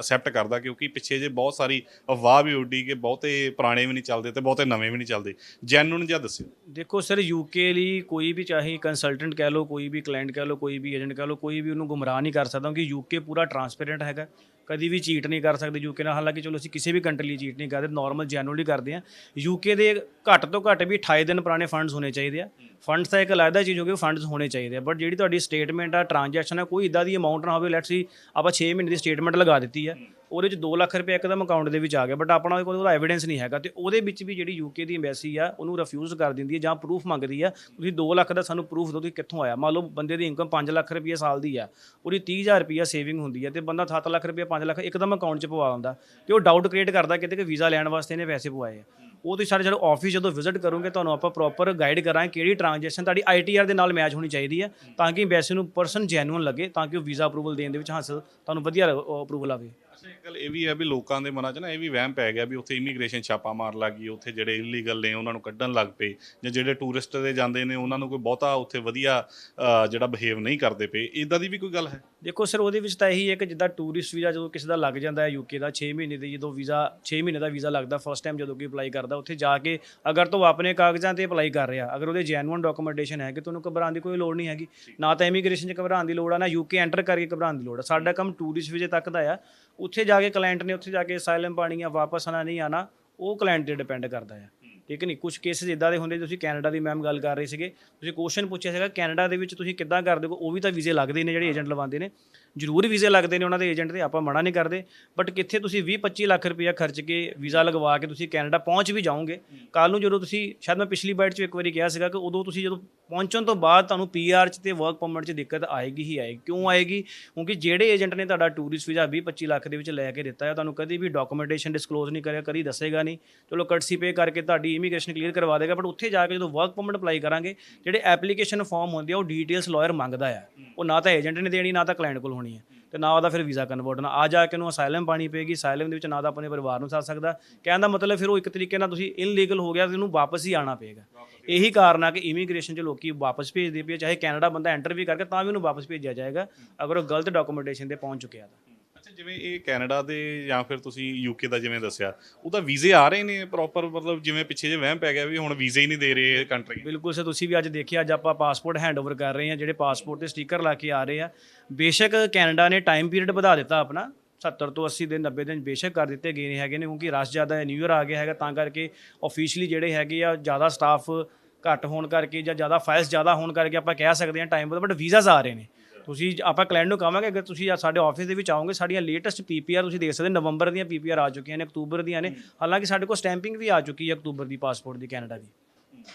ਅਸੈਪਟ ਕਰਦਾ, ਕਿਉਂਕਿ ਪਿੱਛੇ ਜੇ ਬਹੁਤ ਸਾਰੀ ਅਫਵਾਹ ਵੀ ਉੱਡੀ ਕਿ ਬਹੁਤੇ ਪੁਰਾਣੇ ਵੀ ਨਹੀਂ ਚੱਲਦੇ ਤੇ ਬਹੁਤੇ ਨਵੇਂ ਵੀ ਨਹੀਂ ਚੱਲਦੇ। ਜੈਨੂਨ ਜਿਹਾ ਦੱਸਿਓ। ਦੇਖੋ ਸਰ ਯੂਕੇ ਲਈ ਕੋਈ ਵੀ ਚਾਹੇ ਕੰਸਲਟੈਂਟ ਕਹਿ ਲਓ, ਕੋਈ ਵੀ ਕਲਾਇੰਟ ਕਹਿ ਲਓ, ਕੋਈ ਵੀ ਏਜੰਟ ਕਹਿ ਲਓ, ਕੋਈ ਵੀ ਉਹਨੂੰ ਗੁੰਮਰਾਹ ਨਹੀਂ ਕਰ ਸਕਦਾ, ਕਿਉਂਕਿ ਯੂਕੇ ਪੂਰਾ ਟਰਾਂਸਪੇਰੈਂਟ ਹੈਗਾ। ਕਦੀ ਵੀ ਚੀਟ ਨਹੀਂ ਕਰ ਸਕਦੇ ਯੂਕੇ ਨਾਲ। ਹਾਲਾਂਕਿ ਚਲੋ, ਅਸੀਂ ਕਿਸੇ ਵੀ ਕੰਟਰੀ ਲਈ ਚੀਟ ਨਹੀਂ ਕਰਦੇ ਨਾਰਮਲ ਜੈਨੂਅਲੀ ਕਰਦੇ ਆ ਯੂਕੇ ਦੇ ਘੱਟ ਤੋਂ ਘੱਟ ਵੀ 28 ਦਿਨ ਪੁਰਾਣੇ ਫੰਡਸ ਹੋਣੇ ਚਾਹੀਦੇ ਆ। ਫੰਡਸ ਤਾਂ ਇੱਕ ਅਲੱਗ ਚੀਜ਼ ਹੋ ਗਈ ਫੰਡਸ ਹੋਣੇ ਚਾਹੀਦੇ ਆ। ਬਟ ਜਿਹੜੀ ਤੁਹਾਡੀ ਸਟੇਟਮੈਂਟ ਆ ਟ੍ਰਾਂਜੈਕਸ਼ਨ ਆ, ਕੋਈ ਇਦਾਂ ਦੀ ਅਮਾਉਂਟ ਨਾ ਹੋਵੇ ਲੈਟਸ ਸੀ ਆਪਾਂ 6 ਮਹੀਨੇ ਦੀ ਸਟੇਟਮੈਂਟ ਲਗਾ ਦਿੱਤੀ ਆ। ਉਹਦੇ 'ਚ 2 ਲੱਖ ਰੁਪਏ ਇੱਕਦਮ ਅਕਾਊਂਟ ਦੇ ਵਿੱਚ ਆ ਗਿਆ ਬਟ ਆਪਣਾ ਕੋਲ ਉਹਦਾ ਐਵੀਡੈਂਸ ਨਹੀਂ ਹੈਗਾ ਤੇ ਉਹਦੇ ਵਿੱਚ ਵੀ ਜਿਹੜੀ ਯੂਕੇ ਦੀ ਐਮਬੈਸੀ ਆ, ਉਹਨੂੰ ਰਿਫਿਊਜ਼ ਕਰ ਦਿੰਦੀ ਹੈ ਜਾਂ ਪ੍ਰੂਫ ਮੰਗਦੀ ਆ, ਤੁਸੀਂ 2 ਲੱਖ ਦਾ ਸਾਨੂੰ ਪ੍ਰੂਫ ਦਿਓ ਤੁਸੀਂ ਕਿੱਥੋਂ ਆਇਆ। ਮੰਨ ਲਓ ਬੰਦੇ ਦੀ ਇਨਕਮ 5 ਲੱਖ ਰੁਪਏ ਸਾਲ ਦੀ ਆ, ਉਹਦੀ 30000 ਰੁਪਏ ਸੇਵਿੰਗ ਹੁੰਦੀ ਹੈ ਤੇ ਬੰਦਾ 7 ਲੱਖ ਰੁਪਏ 5 ਲੱਖ ਇੱਕਦਮ ਅਕਾਊਂਟ 'ਚ ਪਵਾ ਦਿੰਦਾ ਤੇ ਉਹ ਡਾਊਟ ਕ੍ਰੀਏਟ ਕਰਦਾ ਕਿਤੇ ਕਿ ਵੀਜ਼ਾ ਲੈਣ ਵਾਸਤੇ ਇਹਨੇ ਪੈਸੇ ਪਵਾਏ ਆ। ਉਹ ਤੁਸੀਂ ਸਾਡੇ ਜਦੋਂ ਆਫਿਸ ਜਦੋਂ ਵਿਜ਼ਿਟ ਕਰੋਗੇ, ਤੁਹਾਨੂੰ ਆਪਾਂ ਪ੍ਰੋਪਰ ਗਾਈਡ ਕਰਾਂਗੇ ਕਿਹੜੀ ਟ੍ਰਾਂਜੈਕਸ਼ਨ ਤੁਹਾਡੀ ਆਈਟੀਆਰ ਦੇ ਨਾਲ ਮੈਚ ਹੋਣੀ ਚਾਹੀਦੀ ਹੈ ਤਾਂ ਕਿ ਵੈਸੇ ਨੂੰ ਪਰਸਨ ਜੈਨੂਅਨ ਲੱਗੇ, ਤਾਂ ਕਿ ਉਹ ਵੀਜ਼ਾ ਅਪਰੂਵਲ ਦੇਣ ਦੇ ਵਿੱਚ ਹਾਸਲ, ਤੁਹਾਨੂੰ ਵਧੀਆ ਅਪਰੂਵਲ ਆਵੇ। ਅੱਛਾ ਇੱਕ ਗੱਲ ਇਹ ਵੀ ਹੈ ਵੀ ਲੋਕਾਂ ਦੇ ਮਨਾਂ 'ਚ ਨਾ ਇਹ ਵੀ ਵਹਿਮ ਪੈ ਗਿਆ ਵੀ ਉੱਥੇ ਇਮੀਗ੍ਰੇਸ਼ਨ ਛਾਪਾ ਮਾਰ ਲੱਗ ਗਈ ਉੱਥੇ ਜਿਹੜੇ ਇਲੀਗਲ ਨੇ ਉਹਨਾਂ ਨੂੰ ਕੱਢਣ ਲੱਗ ਪਏ ਜਾਂ ਜਿਹੜੇ ਟੂਰਿਸਟ ਦੇ ਜਾਂਦੇ ਨੇ ਉਹਨਾਂ ਨੂੰ ਕੋਈ ਬਹੁਤਾ ਉੱਥੇ ਵਧੀਆ ਅ, ਜਿਹੜਾ ਬਿਹੇਵ ਨਹੀਂ ਕਰਦੇ ਪਏ ਇਦਾਂ ਦੀ ਵੀ ਕੋਈ ਗੱਲ ਹੈ? ਦੇਖੋ ਸਰ ਉਹਦੇ ਵਿੱਚ ਤਾਂ ਇਹੀ ਹੈ ਕਿ ਜਿੱਦਾਂ ਟੂਰਿਸਟ ਵੀਜ਼ਾ ਜਦੋਂ ਕਿਸੇ ਦਾ ਲੱਗ ਜਾਂਦਾ ਹੈ ਯੂਕੇ ਦਾ 6 ਮਹੀਨੇ ਦੀ ਜਦੋਂ ਵੀਜ਼ਾ 6 ਮਹੀਨੇ ਦਾ ਵੀਜ਼ਾ ਲੱਗਦਾ ਫਸਟ ਟਾਈਮ ਜਦੋਂ ਕੋਈ ਅਪਲਾਈ ਕਰਦਾ ਉੱਥੇ ਜਾ ਕੇ ਅਗਰ ਤੋਂ ਆਪਣੇ ਕਾਗਜ਼ਾਂ ਤੇ ਅਪਲਾਈ ਕਰ ਰਿਹਾ ਅਗਰ ਉਹਦੇ ਜੈਨੂਇਨ ਡਾਕੂਮੈਂਟੇਸ਼ਨ ਹੈ ਕਿ ਤੁਹਾਨੂੰ ਘਬਰਾਉਣ ਦੀ ਕੋਈ ਲੋੜ ਨਹੀਂ ਹੈਗੀ। ਨਾ ਤਾਂ ਇਮੀਗ੍ਰੇਸ਼ਨ 'ਚ ਘਬਰਾਉਣ ਦੀ ਲੋੜ ਆ ਨਾ ਯੂਕੇ ਐਂਟਰ ਕਰਕੇ ਘਬਰਾਉਣ ਦੀ ਲੋੜ ਆ। ਸਾਡਾ ਕੰਮ ਟੂਰਿਸਟ ਵੀਜ਼ੇ ਤੱਕ ਦਾ ਆ। ਉੱਥੇ ਜਾ ਕੇ ਕਲਾਇੰਟ ਨੇ ਉੱਥੇ ਜਾ ਕੇ ਅਸਾਈਲਮ ਪਾਣੀ ਆ ਵਾਪਸ ਆਣਾ ਨਹੀਂ ਆਣਾ ਉਹ ਕਲਾਇੰਟ ਤੇ ਡਿਪੈਂਡ ਕਰਦਾ ਆ। ਠੀਕ ਨਹੀਂ? ਕੁਝ ਕੇਸਿਸ ਇਦਾਂ ਦੇ ਹੁੰਦੇ, ਤੁਸੀਂ ਕੈਨੇਡਾ ਦੀ ਮੈਮ ਗੱਲ ਕਰ ਰਹੇ ਸੀਗੇ। ਤੁਸੀਂ ਕੁਐਸਚਨ ਪੁੱਛਿਆ ਸੀਗਾ, ਕੈਨੇਡਾ ਦੇ ਵਿੱਚ ਤੁਸੀਂ ਕਿੱਦਾਂ ਕਰਦੇ ਹੋ? ਉਹ ਵੀ ਤਾਂ ਵੀਜ਼ੇ ਲੱਗਦੇ ਨੇ ਜਿਹੜੇ ਏਜੰਟ ਲਵਾਉਂਦੇ ਨੇ। ਜ਼ਰੂਰ ਵੀਜ਼ੇ ਲੱਗਦੇ ਨੇ ਉਹਨਾਂ ਦੇ ਏਜੰਟ ਦੇ, ਆਪਾਂ ਮਨਾ ਨਹੀਂ ਕਰਦੇ। ਬਟ ਕਿੱਥੇ ਤੁਸੀਂ 20 25 ਲੱਖ ਰੁਪਇਆ ਖਰਚ ਕੇ ਵੀਜ਼ਾ ਲਗਵਾ ਕੇ ਤੁਸੀਂ ਕੈਨੇਡਾ ਪਹੁੰਚ ਵੀ ਜਾਓਗੇ। ਕੱਲ ਨੂੰ ਜਦੋਂ ਤੁਸੀਂ, ਸ਼ਾਇਦ ਮੈਂ ਪਿਛਲੀ ਬਾਈਟ 'ਚ ਇੱਕ ਵਾਰੀ ਕਿਹਾ ਸੀਗਾ ਕਿ ਉਦੋਂ ਤੁਸੀਂ ਜਦੋਂ ਪਹੁੰਚਣ ਤੋਂ ਬਾਅਦ ਤੁਹਾਨੂੰ ਪੀਆਰ 'ਚ ਤੇ ਵਰਕ ਪਰਮਿਟ 'ਚ ਦਿੱਕਤ ਆਏਗੀ ਹੀ ਆਏਗੀ। ਕਿਉਂ ਆਏਗੀ? ਕਿਉਂਕਿ ਜਿਹੜੇ ਏਜੰਟ ਨੇ ਤੁਹਾਡਾ ਟੂਰਿਸਟ ਵੀਜ਼ਾ 20 25 ਲੱਖ ਦੇ ਵਿੱਚ ਲੈ ਕੇ ਦਿੱਤਾ ਹੈ ਤੁਹਾਨੂੰ ਕਦੀ ਵੀ ਡਾਕੂਮੈਂਟੇਸ਼ਨ ਡਿਸਕਲੋਜ਼ ਨਹੀਂ ਕਰਿਆ, ਕਦੀ ਦੱਸੇਗਾ ਨਹੀਂ। ਚਲੋ ਕਟਸੀ ਪੇ ਕਰਕੇ ਤੁਹਾਡੀ ਇਮੀਗ੍ਰੇਸ਼ਨ ਕਲੀਅਰ ਕਰਵਾ ਦੇਗਾ ਬਟ ਉੱਥੇ ਜਾ ਕੇ ਜਦੋਂ ਵਰਕ ਪਰਮਿਟ ਅਪਲਾਈ ਕਰਾਂਗੇ, ਜਿਹੜੇ ਐਪਲੀਕੇਸ਼ਨ ਫਾਰਮ ਹੁੰਦੇ ਆ, ਉਹ ਡੀਟੇਲਸ ਲਾਇਰ ਮੰਗਦਾ ਆ। ਉਹ ਨਾ ਤਾਂ ਏਜੰਟ ਨੇ ਦੇਣੀ, ਨਾ ਤਾਂ ਕਲਾਇੰਟ ਕੋਲ ਹੋਣੀ ਹੈ ਤੇ ਨਾ ਉਹਦਾ ਫਿਰ ਵੀਜ਼ਾ ਕਨਵਰਟ ਨਾ ਆ ਜਾ ਕੇ ਉਹਨੂੰ ਅਸਾਈਲਮ ਪਾਣੀ ਪਏਗੀ ਅਸਾਈਲਮ ਦੇ ਵਿੱਚ ਨਾ ਤਾਂ ਆਪਣੇ ਪਰਿਵਾਰ ਨੂੰ ਸਾਥ ਸਕਦਾ। ਕਹਿਣ ਦਾ ਮਤਲਬ ਫਿਰ ਉਹ ਇੱਕ ਤਰੀਕੇ ਨਾਲ ਤੁਸੀਂ ਇਨਲੀਗਲ ਹੋ ਗਿਆ, ਤੇ ਉਹਨੂੰ ਵਾਪਸ ਹੀ ਆਣਾ ਪਏਗਾ। ਇਹੀ ਕਾਰਨ ਆ ਕਿ ਇਮੀਗ੍ਰੇਸ਼ਨ 'ਚ ਲੋਕੀ ਵਾਪਸ ਭੇਜਦੇ ਪਏ ਚਾਹੇ ਕੈਨੇਡਾ ਬੰਦਾ ਐਂਟਰ ਵੀ ਕਰਕੇ ਤਾਂ ਵੀ ਉਹਨੂੰ ਵਾਪਸ ਭੇਜਿਆ ਜਾਏਗਾ, ਅਗਰ ਉਹ ਗਲਤ ਡਾਕੂਮੈਂਟੇਸ਼ਨ ਤੇ ਪਹੁੰਚ ਚੁੱਕਿਆ ਤਾਂ। ਜਿਵੇਂ ਇਹ ਕੈਨੇਡਾ ਦੇ ਜਾਂ ਫਿਰ ਤੁਸੀਂ ਯੂਕੇ ਦਾ ਜਿਵੇਂ ਦੱਸਿਆ ਉਹਦਾ ਵੀਜ਼ੇ ਆ ਰਹੇ ਨੇ ਪ੍ਰੋਪਰ ਮਤਲਬ ਜਿਵੇਂ ਪਿੱਛੇ ਜੇ ਵਹਿਮ ਪੈ ਗਿਆ ਵੀ ਹੁਣ ਵੀਜ਼ੇ ਹੀ ਨਹੀਂ ਦੇ ਰਹੇ ਕੰਟਰੀ ਬਿਲਕੁਲ ਸਰ, ਤੁਸੀਂ ਵੀ ਅੱਜ ਦੇਖਿਆ, ਅੱਜ ਆਪਾਂ ਪਾਸਪੋਰਟ ਹੈਂਡਓਵਰ ਕਰ ਰਹੇ ਹਾਂ, ਜਿਹੜੇ ਪਾਸਪੋਰਟ ਤੇ ਸਟicker ਲਾ ਕੇ ਆ ਰਹੇ ਆ। ਬੇਸ਼ੱਕ ਕੈਨੇਡਾ ਨੇ ਟਾਈਮ ਪੀਰੀਅਡ ਵਧਾ ਦਿੱਤਾ ਆਪਣਾ 70 ਤੋਂ 80 ਦਿਨ 90 ਦਿਨ ਬੇਸ਼ੱਕ ਕਰ ਦਿੱਤੇ ਗਏ ਨੇ ਹੈਗੇ ਨੇ, ਕਿਉਂਕਿ ਰਸ਼ ਜ਼ਿਆਦਾ ਹੈ ਨਿਊ ਇਅਰ ਆ ਗਿਆ ਹੈਗਾ, ਤਾਂ ਕਰਕੇ ਆਫੀਸ਼ੀਅਲੀ ਜਿਹੜੇ ਹੈਗੇ ਆ, ਜ਼ਿਆਦਾ ਸਟਾਫ ਘੱਟ ਹੋਣ ਕਰਕੇ ਜਾਂ ਜ਼ਿਆਦਾ ਫਾਈਲਸ ਜ਼ਿਆਦਾ ਹੋਣ ਕਰਕੇ ਆਪਾਂ ਕਹਿ ਸਕਦੇ ਹਾਂ ਟਾਈਮ ਬਟ ਵੀਜ਼ਾਸ ਆ ਰਹੇ ਨੇ। ਤੁਸੀਂ ਆਪਾਂ ਕਲਾਇੰਟ ਨੂੰ ਕਹਾਂਗੇ ਅਗਰ ਤੁਸੀਂ ਸਾਡੇ ਆਫਿਸ ਦੇ ਵਿੱਚ ਆਓਗੇ ਸਾਡੀਆਂ ਲੇਟੈਸਟ ਪੀਪੀਆਰ ਤੁਸੀਂ ਦੇਖ ਸਕਦੇ ਨਵੰਬਰ ਦੀਆਂ ਪੀਪੀਆਰ ਆ ਚੁੱਕੀਆਂ ਨੇ ਅਕਤੂਬਰ ਦੀਆਂ ਨੇ। ਹਾਲਾਂਕਿ ਸਾਡੇ ਕੋਲ ਸਟੈਂਪਿੰਗ ਵੀ ਆ ਚੁੱਕੀ ਹੈ ਅਕਤੂਬਰ ਦੀ ਪਾਸਪੋਰਟ ਦੀ ਕੈਨੇਡਾ ਦੀ।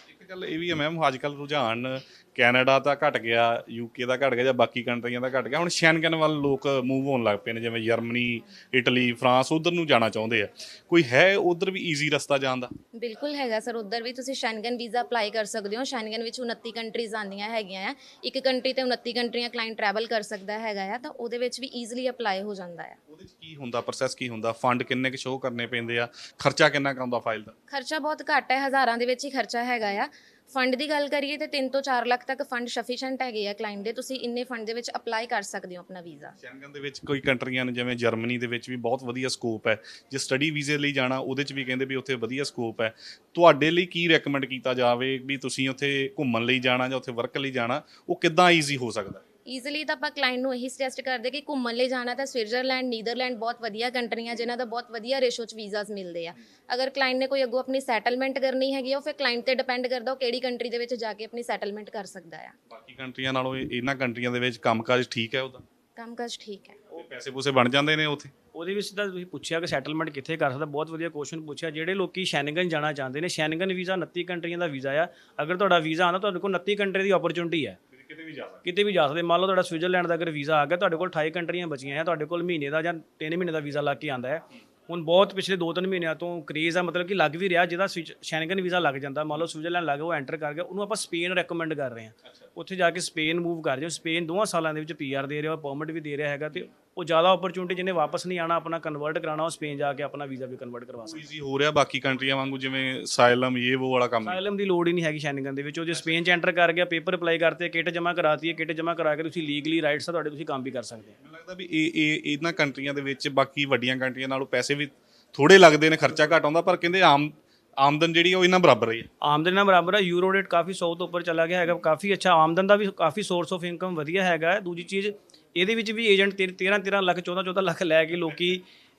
ਇੱਕ ਗੱਲ ਇਹ ਵੀ ਹੈ ਮੈਮ ਅੱਜ ਕੱਲ ਰੁਝਾਨ ਕੈਨੇਡਾ ਦਾ ਘਟ ਗਿਆ ਯੂਕੇ ਦਾ ਘਟ ਗਿਆ ਜਾਂ ਬਾਕੀ ਕੰਟਰੀਆਂ ਦਾ ਘਟ ਗਿਆ। ਹੁਣ ਸ਼ੈਂਗਨ ਵੱਲ ਲੋਕ ਮੂਵ ਹੋਣ ਲੱਗ ਪਏ ਨੇ ਜਿਵੇਂ ਜਰਮਨੀ ਇਟਲੀ ਫਰਾਂਸ ਉਧਰ ਨੂੰ ਜਾਣਾ ਚਾਹੁੰਦੇ ਆ। ਕੋਈ ਹੈ ਉਧਰ ਵੀ ਈਜ਼ੀ ਰਸਤਾ ਜਾਣ ਦਾ? ਬਿਲਕੁਲ ਹੈਗਾ ਸਰ ਉਧਰ ਵੀ ਤੁਸੀਂ ਸ਼ੈਂਗਨ ਵੀਜ਼ਾ ਅਪਲਾਈ ਕਰ ਸਕਦੇ ਹੋ। ਸ਼ੈਂਗਨ ਵਿੱਚ 29 ਕੰਟਰੀਜ਼ ਆਉਂਦੀਆਂ ਹੈਗੀਆਂ ਆ। ਇੱਕ ਕੰਟਰੀ ਤੇ 29 ਕੰਟਰੀਆਂ ਕਲਾਇੰਟ ਟਰੈਵਲ ਕਰ ਸਕਦਾ ਹੈਗਾ ਆ ਤਾਂ ਉਹਦੇ ਵਿੱਚ ਵੀ ਈਜ਼ੀਲੀ ਅਪਲਾਈ ਹੋ ਜਾਂਦਾ ਆ। ਉਹਦੇ ਚ ਕੀ ਹੁੰਦਾ ਪ੍ਰੋਸੈਸ ਕੀ ਹੁੰਦਾ? ਫੰਡ ਕਿੰਨੇ ਕੁ ਸ਼ੋਅ ਕਰਨੇ ਪੈਂਦੇ ਆ? ਖਰਚਾ ਕਿੰਨਾ ਕੁ ਆਉਂਦਾ ਫਾਈਲ ਦਾ? ਖਰਚਾ ਬਹੁਤ ਘੱਟ ਹੈ ਹਜ਼ਾਰਾਂ ਦੇ ਵਿੱਚ ਹੀ ਖਰਚਾ ਹੈਗਾ ਆ। ਫੰਡ ਦੀ ਗੱਲ ਕਰੀਏ ਤੇ 3 ਤੋਂ 4 ਲੱਖ ਤੱਕ ਫੰਡ ਸਫੀਸ਼ੀਐਂਟ ਹੈਗੇ ਆ ਕਲਾਇੰਟ ਦੇ, ਤੁਸੀਂ ਇੰਨੇ ਫੰਡ ਦੇ ਵਿੱਚ ਅਪਲਾਈ ਕਰ ਸਕਦੇ ਹੋ ਆਪਣਾ ਵੀਜ਼ਾ ਸ਼ੈਂਗਨ ਦੇ ਵਿੱਚ ਕੋਈ ਕੰਟਰੀਆਂ ਨੇ, ਜਿਵੇਂ ਜਰਮਨੀ ਦੇ ਵਿੱਚ ਵੀ ਬਹੁਤ ਵਧੀਆ ਸਕੋਪ ਹੈ। ਜੇ ਸਟੱਡੀ ਵੀਜ਼ੇ ਲਈ ਜਾਣਾ, ਉਹਦੇ ਚ ਵੀ ਕਹਿੰਦੇ ਵੀ ਉੱਥੇ ਵਧੀਆ ਸਕੋਪ ਹੈ। ਤੁਹਾਡੇ ਲਈ ਕੀ ਰეკਮੈਂਡ ਕੀਤਾ ਜਾਵੇ ਵੀ ਤੁਸੀਂ ਉੱਥੇ ਘੁੰਮਣ ਲਈ ਜਾਣਾ ਜਾਂ ਉੱਥੇ ਵਰਕ ਲਈ ਜਾਣਾ? ਉਹ ਕਿੱਦਾਂ ਈਜ਼ੀ ਹੋ ਸਕਦਾ? ਈਜ਼ੀਲੀ ਤਾਂ ਆਪਾਂ ਕਲਾਇੰਟ ਨੂੰ ਇਹੀ ਸੁਜੈਸਟ ਕਰਦੇ ਕਿ ਘੁੰਮਣ ਲਈ ਜਾਣਾ ਤਾਂ ਸਵਿਟਜ਼ਰਲੈਂਡ ਨੀਦਰਲੈਂਡ ਬਹੁਤ ਵਧੀਆ ਕੰਟਰੀਆਂ ਜਿਨ੍ਹਾਂ ਦਾ ਬਹੁਤ ਵਧੀਆ ਰੇਸ਼ੋ 'ਚ ਵੀਜ਼ਾਸ ਮਿਲਦੇ ਆ। ਅਗਰ ਕਲਾਇੰਟ ਨੇ ਕੋਈ ਅੱਗੋਂ ਆਪਣੀ ਸੈਟਲਮੈਂਟ ਕਰਨੀ ਹੈਗੀ ਉਹ ਫਿਰ ਕਲਾਇੰਟ ਤੇ ਡਿਪੈਂਡ ਕਰਦਾ ਉਹ ਕਿਹੜੀ ਕੰਟਰੀ ਦੇ ਵਿੱਚ ਜਾ ਕੇ ਆਪਣੀ ਸੈਟਲਮੈਂਟ ਕਰ ਸਕਦਾ ਆ। ਬਾਕੀ ਕੰਟਰੀਆਂ ਨਾਲੋਂ ਇਹ- ਇਹਨਾਂ ਕੰਟਰੀਆਂ ਦੇ ਵਿੱਚ ਕੰਮਕਾਜ ਠੀਕ ਹੈ ਉਹਦਾ? ਕੰਮਕਾਜ ਠੀਕ ਹੈ। ਉਹ ਪੈਸੇ ਪੂਸੇ ਬਣ ਜਾਂਦੇ ਨੇ ਉੱਥੇ? ਉਹਦੇ ਵਿੱਚ ਤਾਂ ਤੁਸੀਂ ਪੁੱਛਿਆ ਕਿ ਸੈਟਲਮੈਂਟ ਕਿੱਥੇ ਕਰ ਸਕਦਾ ਬਹੁਤ ਵਧੀਆ ਕੁਐਸਚਨ ਪੁੱਛਿਆ। ਜਿਹੜੇ ਲੋਕੀ ਸ਼ੈਨਗਨ ਜਾਣਾ ਚਾਹੁੰਦੇ ਨੇ ਸ਼ੈਨਗਨ ਵੀਜ਼ਾ 29 ਕੰਟਰੀਆਂ ਦਾ ਵੀਜ਼ਾ ਆ। ਅਗਰ ਤੁਹਾਡਾ ਵੀਜ਼ਾ ਆਉਂਦਾ ਤੁਹਾਡੇ ਕੋਲ 29 ਕੰਟਰੀ ਦੀ ਓਪਰਚੁਨਿਟੀ ਹੈ। ਕਿਤੇ ਵੀ ਜਾ ਸਕਦੇ। ਕਿਤੇ ਵੀ ਜਾ ਸਕਦੇ। ਮੰਨ ਲਓ ਤੁਹਾਡਾ ਸਵਿਟਜ਼ਰਲੈਂਡ ਦਾ ਅਗਰ ਵੀਜ਼ਾ ਆ ਗਿਆ ਤੁਹਾਡੇ ਕੋਲ 28 ਕੰਟਰੀਆਂ ਬਚੀਆਂ ਆ ਤੁਹਾਡੇ ਕੋਲ ਮਹੀਨੇ ਦਾ ਜਾਂ 3 ਮਹੀਨੇ ਦਾ ਵੀਜ਼ਾ ਲੱਗ ਕੇ ਆਂਦਾ ਹੈ। ਹੁਣ ਬਹੁਤ ਪਿਛਲੇ 2-3 ਮਹੀਨਿਆਂ ਤੋਂ ਕ੍ਰੇਜ਼ ਆ ਮਤਲਬ ਕਿ ਲੱਗ ਵੀ ਰਿਹਾ ਜਿਹਦਾ ਸ਼ੈਨਗਨ ਵੀਜ਼ਾ ਲੱਗ ਜਾਂਦਾ। ਮੰਨ ਲਓ ਸਵਿਟਜ਼ਰਲੈਂਡ ਲੱਗ ਗਿਆ ਉਹ ਐਂਟਰ ਕਰ ਗਿਆ ਉਹਨੂੰ ਆਪਾਂ ਸਪੇਨ ਰეკਮੈਂਡ ਕਰ ਰਹੇ ਹਾਂ। ਉੱਥੇ ਜਾ ਕੇ ਸਪੇਨ ਮੂਵ ਕਰ ਜਾਓ ਸਪੇਨ ਦੋਵਾਂ ਸਾਲਾਂ ਦੇ ਵਿੱਚ ਪੀਆਰ ਦੇ ਰਿਹਾ ਪਰਮਿਟ ਵੀ ਦੇ ਰਿਹਾ ਹੈਗਾ ਤੇ ਉਹ ਜ਼ਿਆਦਾ ਓਪਰਚੁਨਿਟੀ ਜਿਹਨੇ ਵਾਪਸ ਨਹੀਂ ਆਣਾ ਆਪਣਾ ਕਨਵਰਟ ਕਰਾਉਣਾ ਉਹ ਸਪੇਨ ਜਾ ਕੇ ਆਪਣਾ ਵੀਜ਼ਾ ਵੀ ਕਨਵਰਟ ਕਰਵਾ ਸਕਦਾ। ਈਜ਼ੀ ਹੋ ਰਿਹਾ ਬਾਕੀ ਕੰਟਰੀਆਂ ਵਾਂਗੂ ਜਿਵੇਂ ਸਾਇਲਮ ਇਹ ਉਹ ਵਾਲਾ ਕੰਮ ਅਸਾਈਲਮ ਦੀ ਲੋੜ ਹੀ ਨਹੀਂ ਹੈਗੀ ਸ਼ੈਨਗਨ ਦੇ ਵਿੱਚ। ਉਹ ਜੇ ਸਪੇਨ ਚ ਐਂਟਰ ਕਰ ਗਿਆ ਪੇਪਰ ਅਪਲਾਈ ਕਰਤੇ ਕਿਟ ਜਮ੍ਹਾਂ ਕਰਾਤੀ ਹੈ ਕਿਟ ਜਮ੍ਹਾਂ ਕਰਾ ਕੇ ਤੁਸੀਂ ਲੀਗਲੀ ਰਾਈਟਸ ਆ ਤੁਹਾਡੇ ਤੁਸੀਂ ਕੰਮ ਵੀ ਕਰ ਸਕਦੇ ਹੋ। ਮੈਨੂੰ ਲੱਗਦਾ ਵੀ ਇਹ ਇਹ ਇਹਨਾਂ ਕੰਟਰੀਆਂ ਦੇ ਵਿੱਚ ਬਾਕੀ ਵੱਡੀਆਂ ਕੰਟਰੀਆਂ ਨਾਲੋਂ ਪੈਸੇ ਵੀ ਥੋੜੇ ਲੱਗਦੇ ਨੇ ਖਰਚਾ ਘੱਟ ਆਉਂਦਾ ਪਰ ਕਹਿੰਦੇ ਆਮ ਆਮਦਨ ਜਿਹੜੀ ਉਹ ਇਹਨਾਂ ਬਰਾਬਰ ਹੀ ਹੈ ਆਮਦਨ ਨਾਲ ਬਰਾਬਰ ਹੈ ਯੂਰੋ ਰੇਟ ਕਾਫੀ 100 ਤੋਂ ਉੱਪਰ ਚਲਾ ਗਿਆ ਹੈਗਾ ਕਾਫੀ ਅੱਛਾ ਆਮਦਨ ਦਾ ਵੀ ਕਾਫੀ ਸੋਰਸ ਆਫ ਇਨਕਮ ਵਧੀਆ ਹੈਗਾ। ਦੂਜੀ ਚੀਜ਼ ਇਹਦੇ ਵਿੱਚ ਵੀ ਏਜੰਟ 13 13 ਲੱਖ 14 14 ਲੱਖ ਲੈ ਕੇ ਲੋਕੀ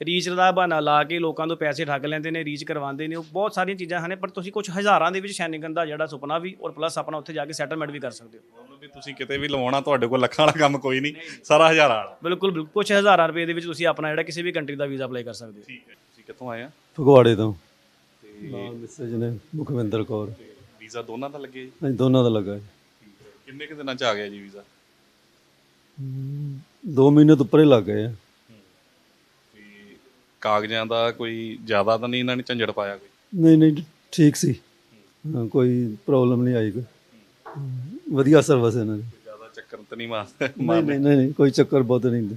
ਰੀਚ ਦਾ ਬਹਾਨਾ ਲਾ ਕੇ ਲੋਕਾਂ ਤੋਂ ਪੈਸੇ ਠੱਗ ਲੈਂਦੇ ਨੇ ਰੀਚ ਕਰਵਾਉਂਦੇ ਨੇ ਉਹ ਬਹੁਤ ਸਾਰੀਆਂ ਚੀਜ਼ਾਂ ਹਨ ਪਰ ਤੁਸੀਂ ਕੁਝ ਹਜ਼ਾਰਾਂ ਦੇ ਵਿੱਚ ਸ਼ੈਨਿੰਗਨ ਦਾ ਜਿਹੜਾ ਸੁਪਨਾ ਵੀ ਔਰ ਪਲੱਸ ਆਪਣਾ ਉੱਥੇ ਜਾ ਕੇ ਸੈਟਲਮੈਂਟ ਵੀ ਕਰ ਸਕਦੇ ਹੋ। ਮਤਲਬ ਵੀ ਤੁਸੀਂ ਕਿਤੇ ਵੀ ਲਵਾਉਣਾ ਤੁਹਾਡੇ ਕੋਲ ਲੱਖਾਂ ਵਾਲਾ ਕੰਮ ਕੋਈ ਨਹੀਂ ਸਾਰਾ ਹਜ਼ਾਰਾਂ ਵਾਲਾ। ਬਿਲਕੁਲ ਬਿਲਕੁਲ ਕੁਝ ਹਜ਼ਾਰਾਂ ਰੁਪਏ ਦੇ ਵਿੱਚ ਤੁਸੀਂ ਆਪਣਾ ਜਿਹੜਾ ਕਿਸੇ ਵੀ ਕੰਟਰੀ ਦਾ ਵੀਜ਼ਾ ਅਪਲਾਈ ਕਰ ਸਕਦੇ ਹੋ। ਠੀਕ ਹੈ ਤੁਸੀਂ ਕਿੱਥੋਂ ਆਏ ਆ? ਫਗਵਾੜੇ ਤੋਂ। ਨਾਲ ਮਿਸੇਜ ਨੇ ਮੁਖਵਿੰਦਰ ਕੌਰ। ਵੀਜ਼ਾ ਦੋਨਾਂ ਦਾ ਲੱਗੇ ਜੀ? ਦੋਨਾਂ ਦਾ ਲੱਗਾ ਜੀ। ਕਿੰਨੇ ਕੁ ਦਿਨਾਂ ਚ ਆ ਗਿਆ ਜੀ ਵੀਜ਼ਾ ਦੋ ਮਹੀਨੇ ਤੋਂ ਉੱਪਰ ਹੀ ਲੱਗ ਗਏ ਆ। ਤੇ ਕਾਗਜ਼ਾਂ ਦਾ ਕੋਈ ਜ਼ਿਆਦਾ ਤਾਂ ਨਹੀਂ ਇਹਨਾਂ ਨੇ ਝੰਜੜ ਪਾਇਆ ਕੋਈ? ਨਹੀਂ ਨਹੀਂ ਠੀਕ ਸੀ। ਹਾਂ, ਕੋਈ ਪ੍ਰੋਬਲਮ ਨਹੀਂ ਆਈ ਕੋਈ। ਹਾਂ, ਵਧੀਆ ਸਰਵਿਸ ਇਹਨਾਂ ਦੀ। ਜ਼ਿਆਦਾ ਚੱਕਰ ਤਾਂ ਨਹੀਂ ਮਾਰ ਨਹੀਂ ਨਹੀਂ ਨਹੀਂ ਨਹੀਂ, ਕੋਈ ਚੱਕਰ ਬਹੁਤ ਨਹੀਂ ਹੁੰਦੇ।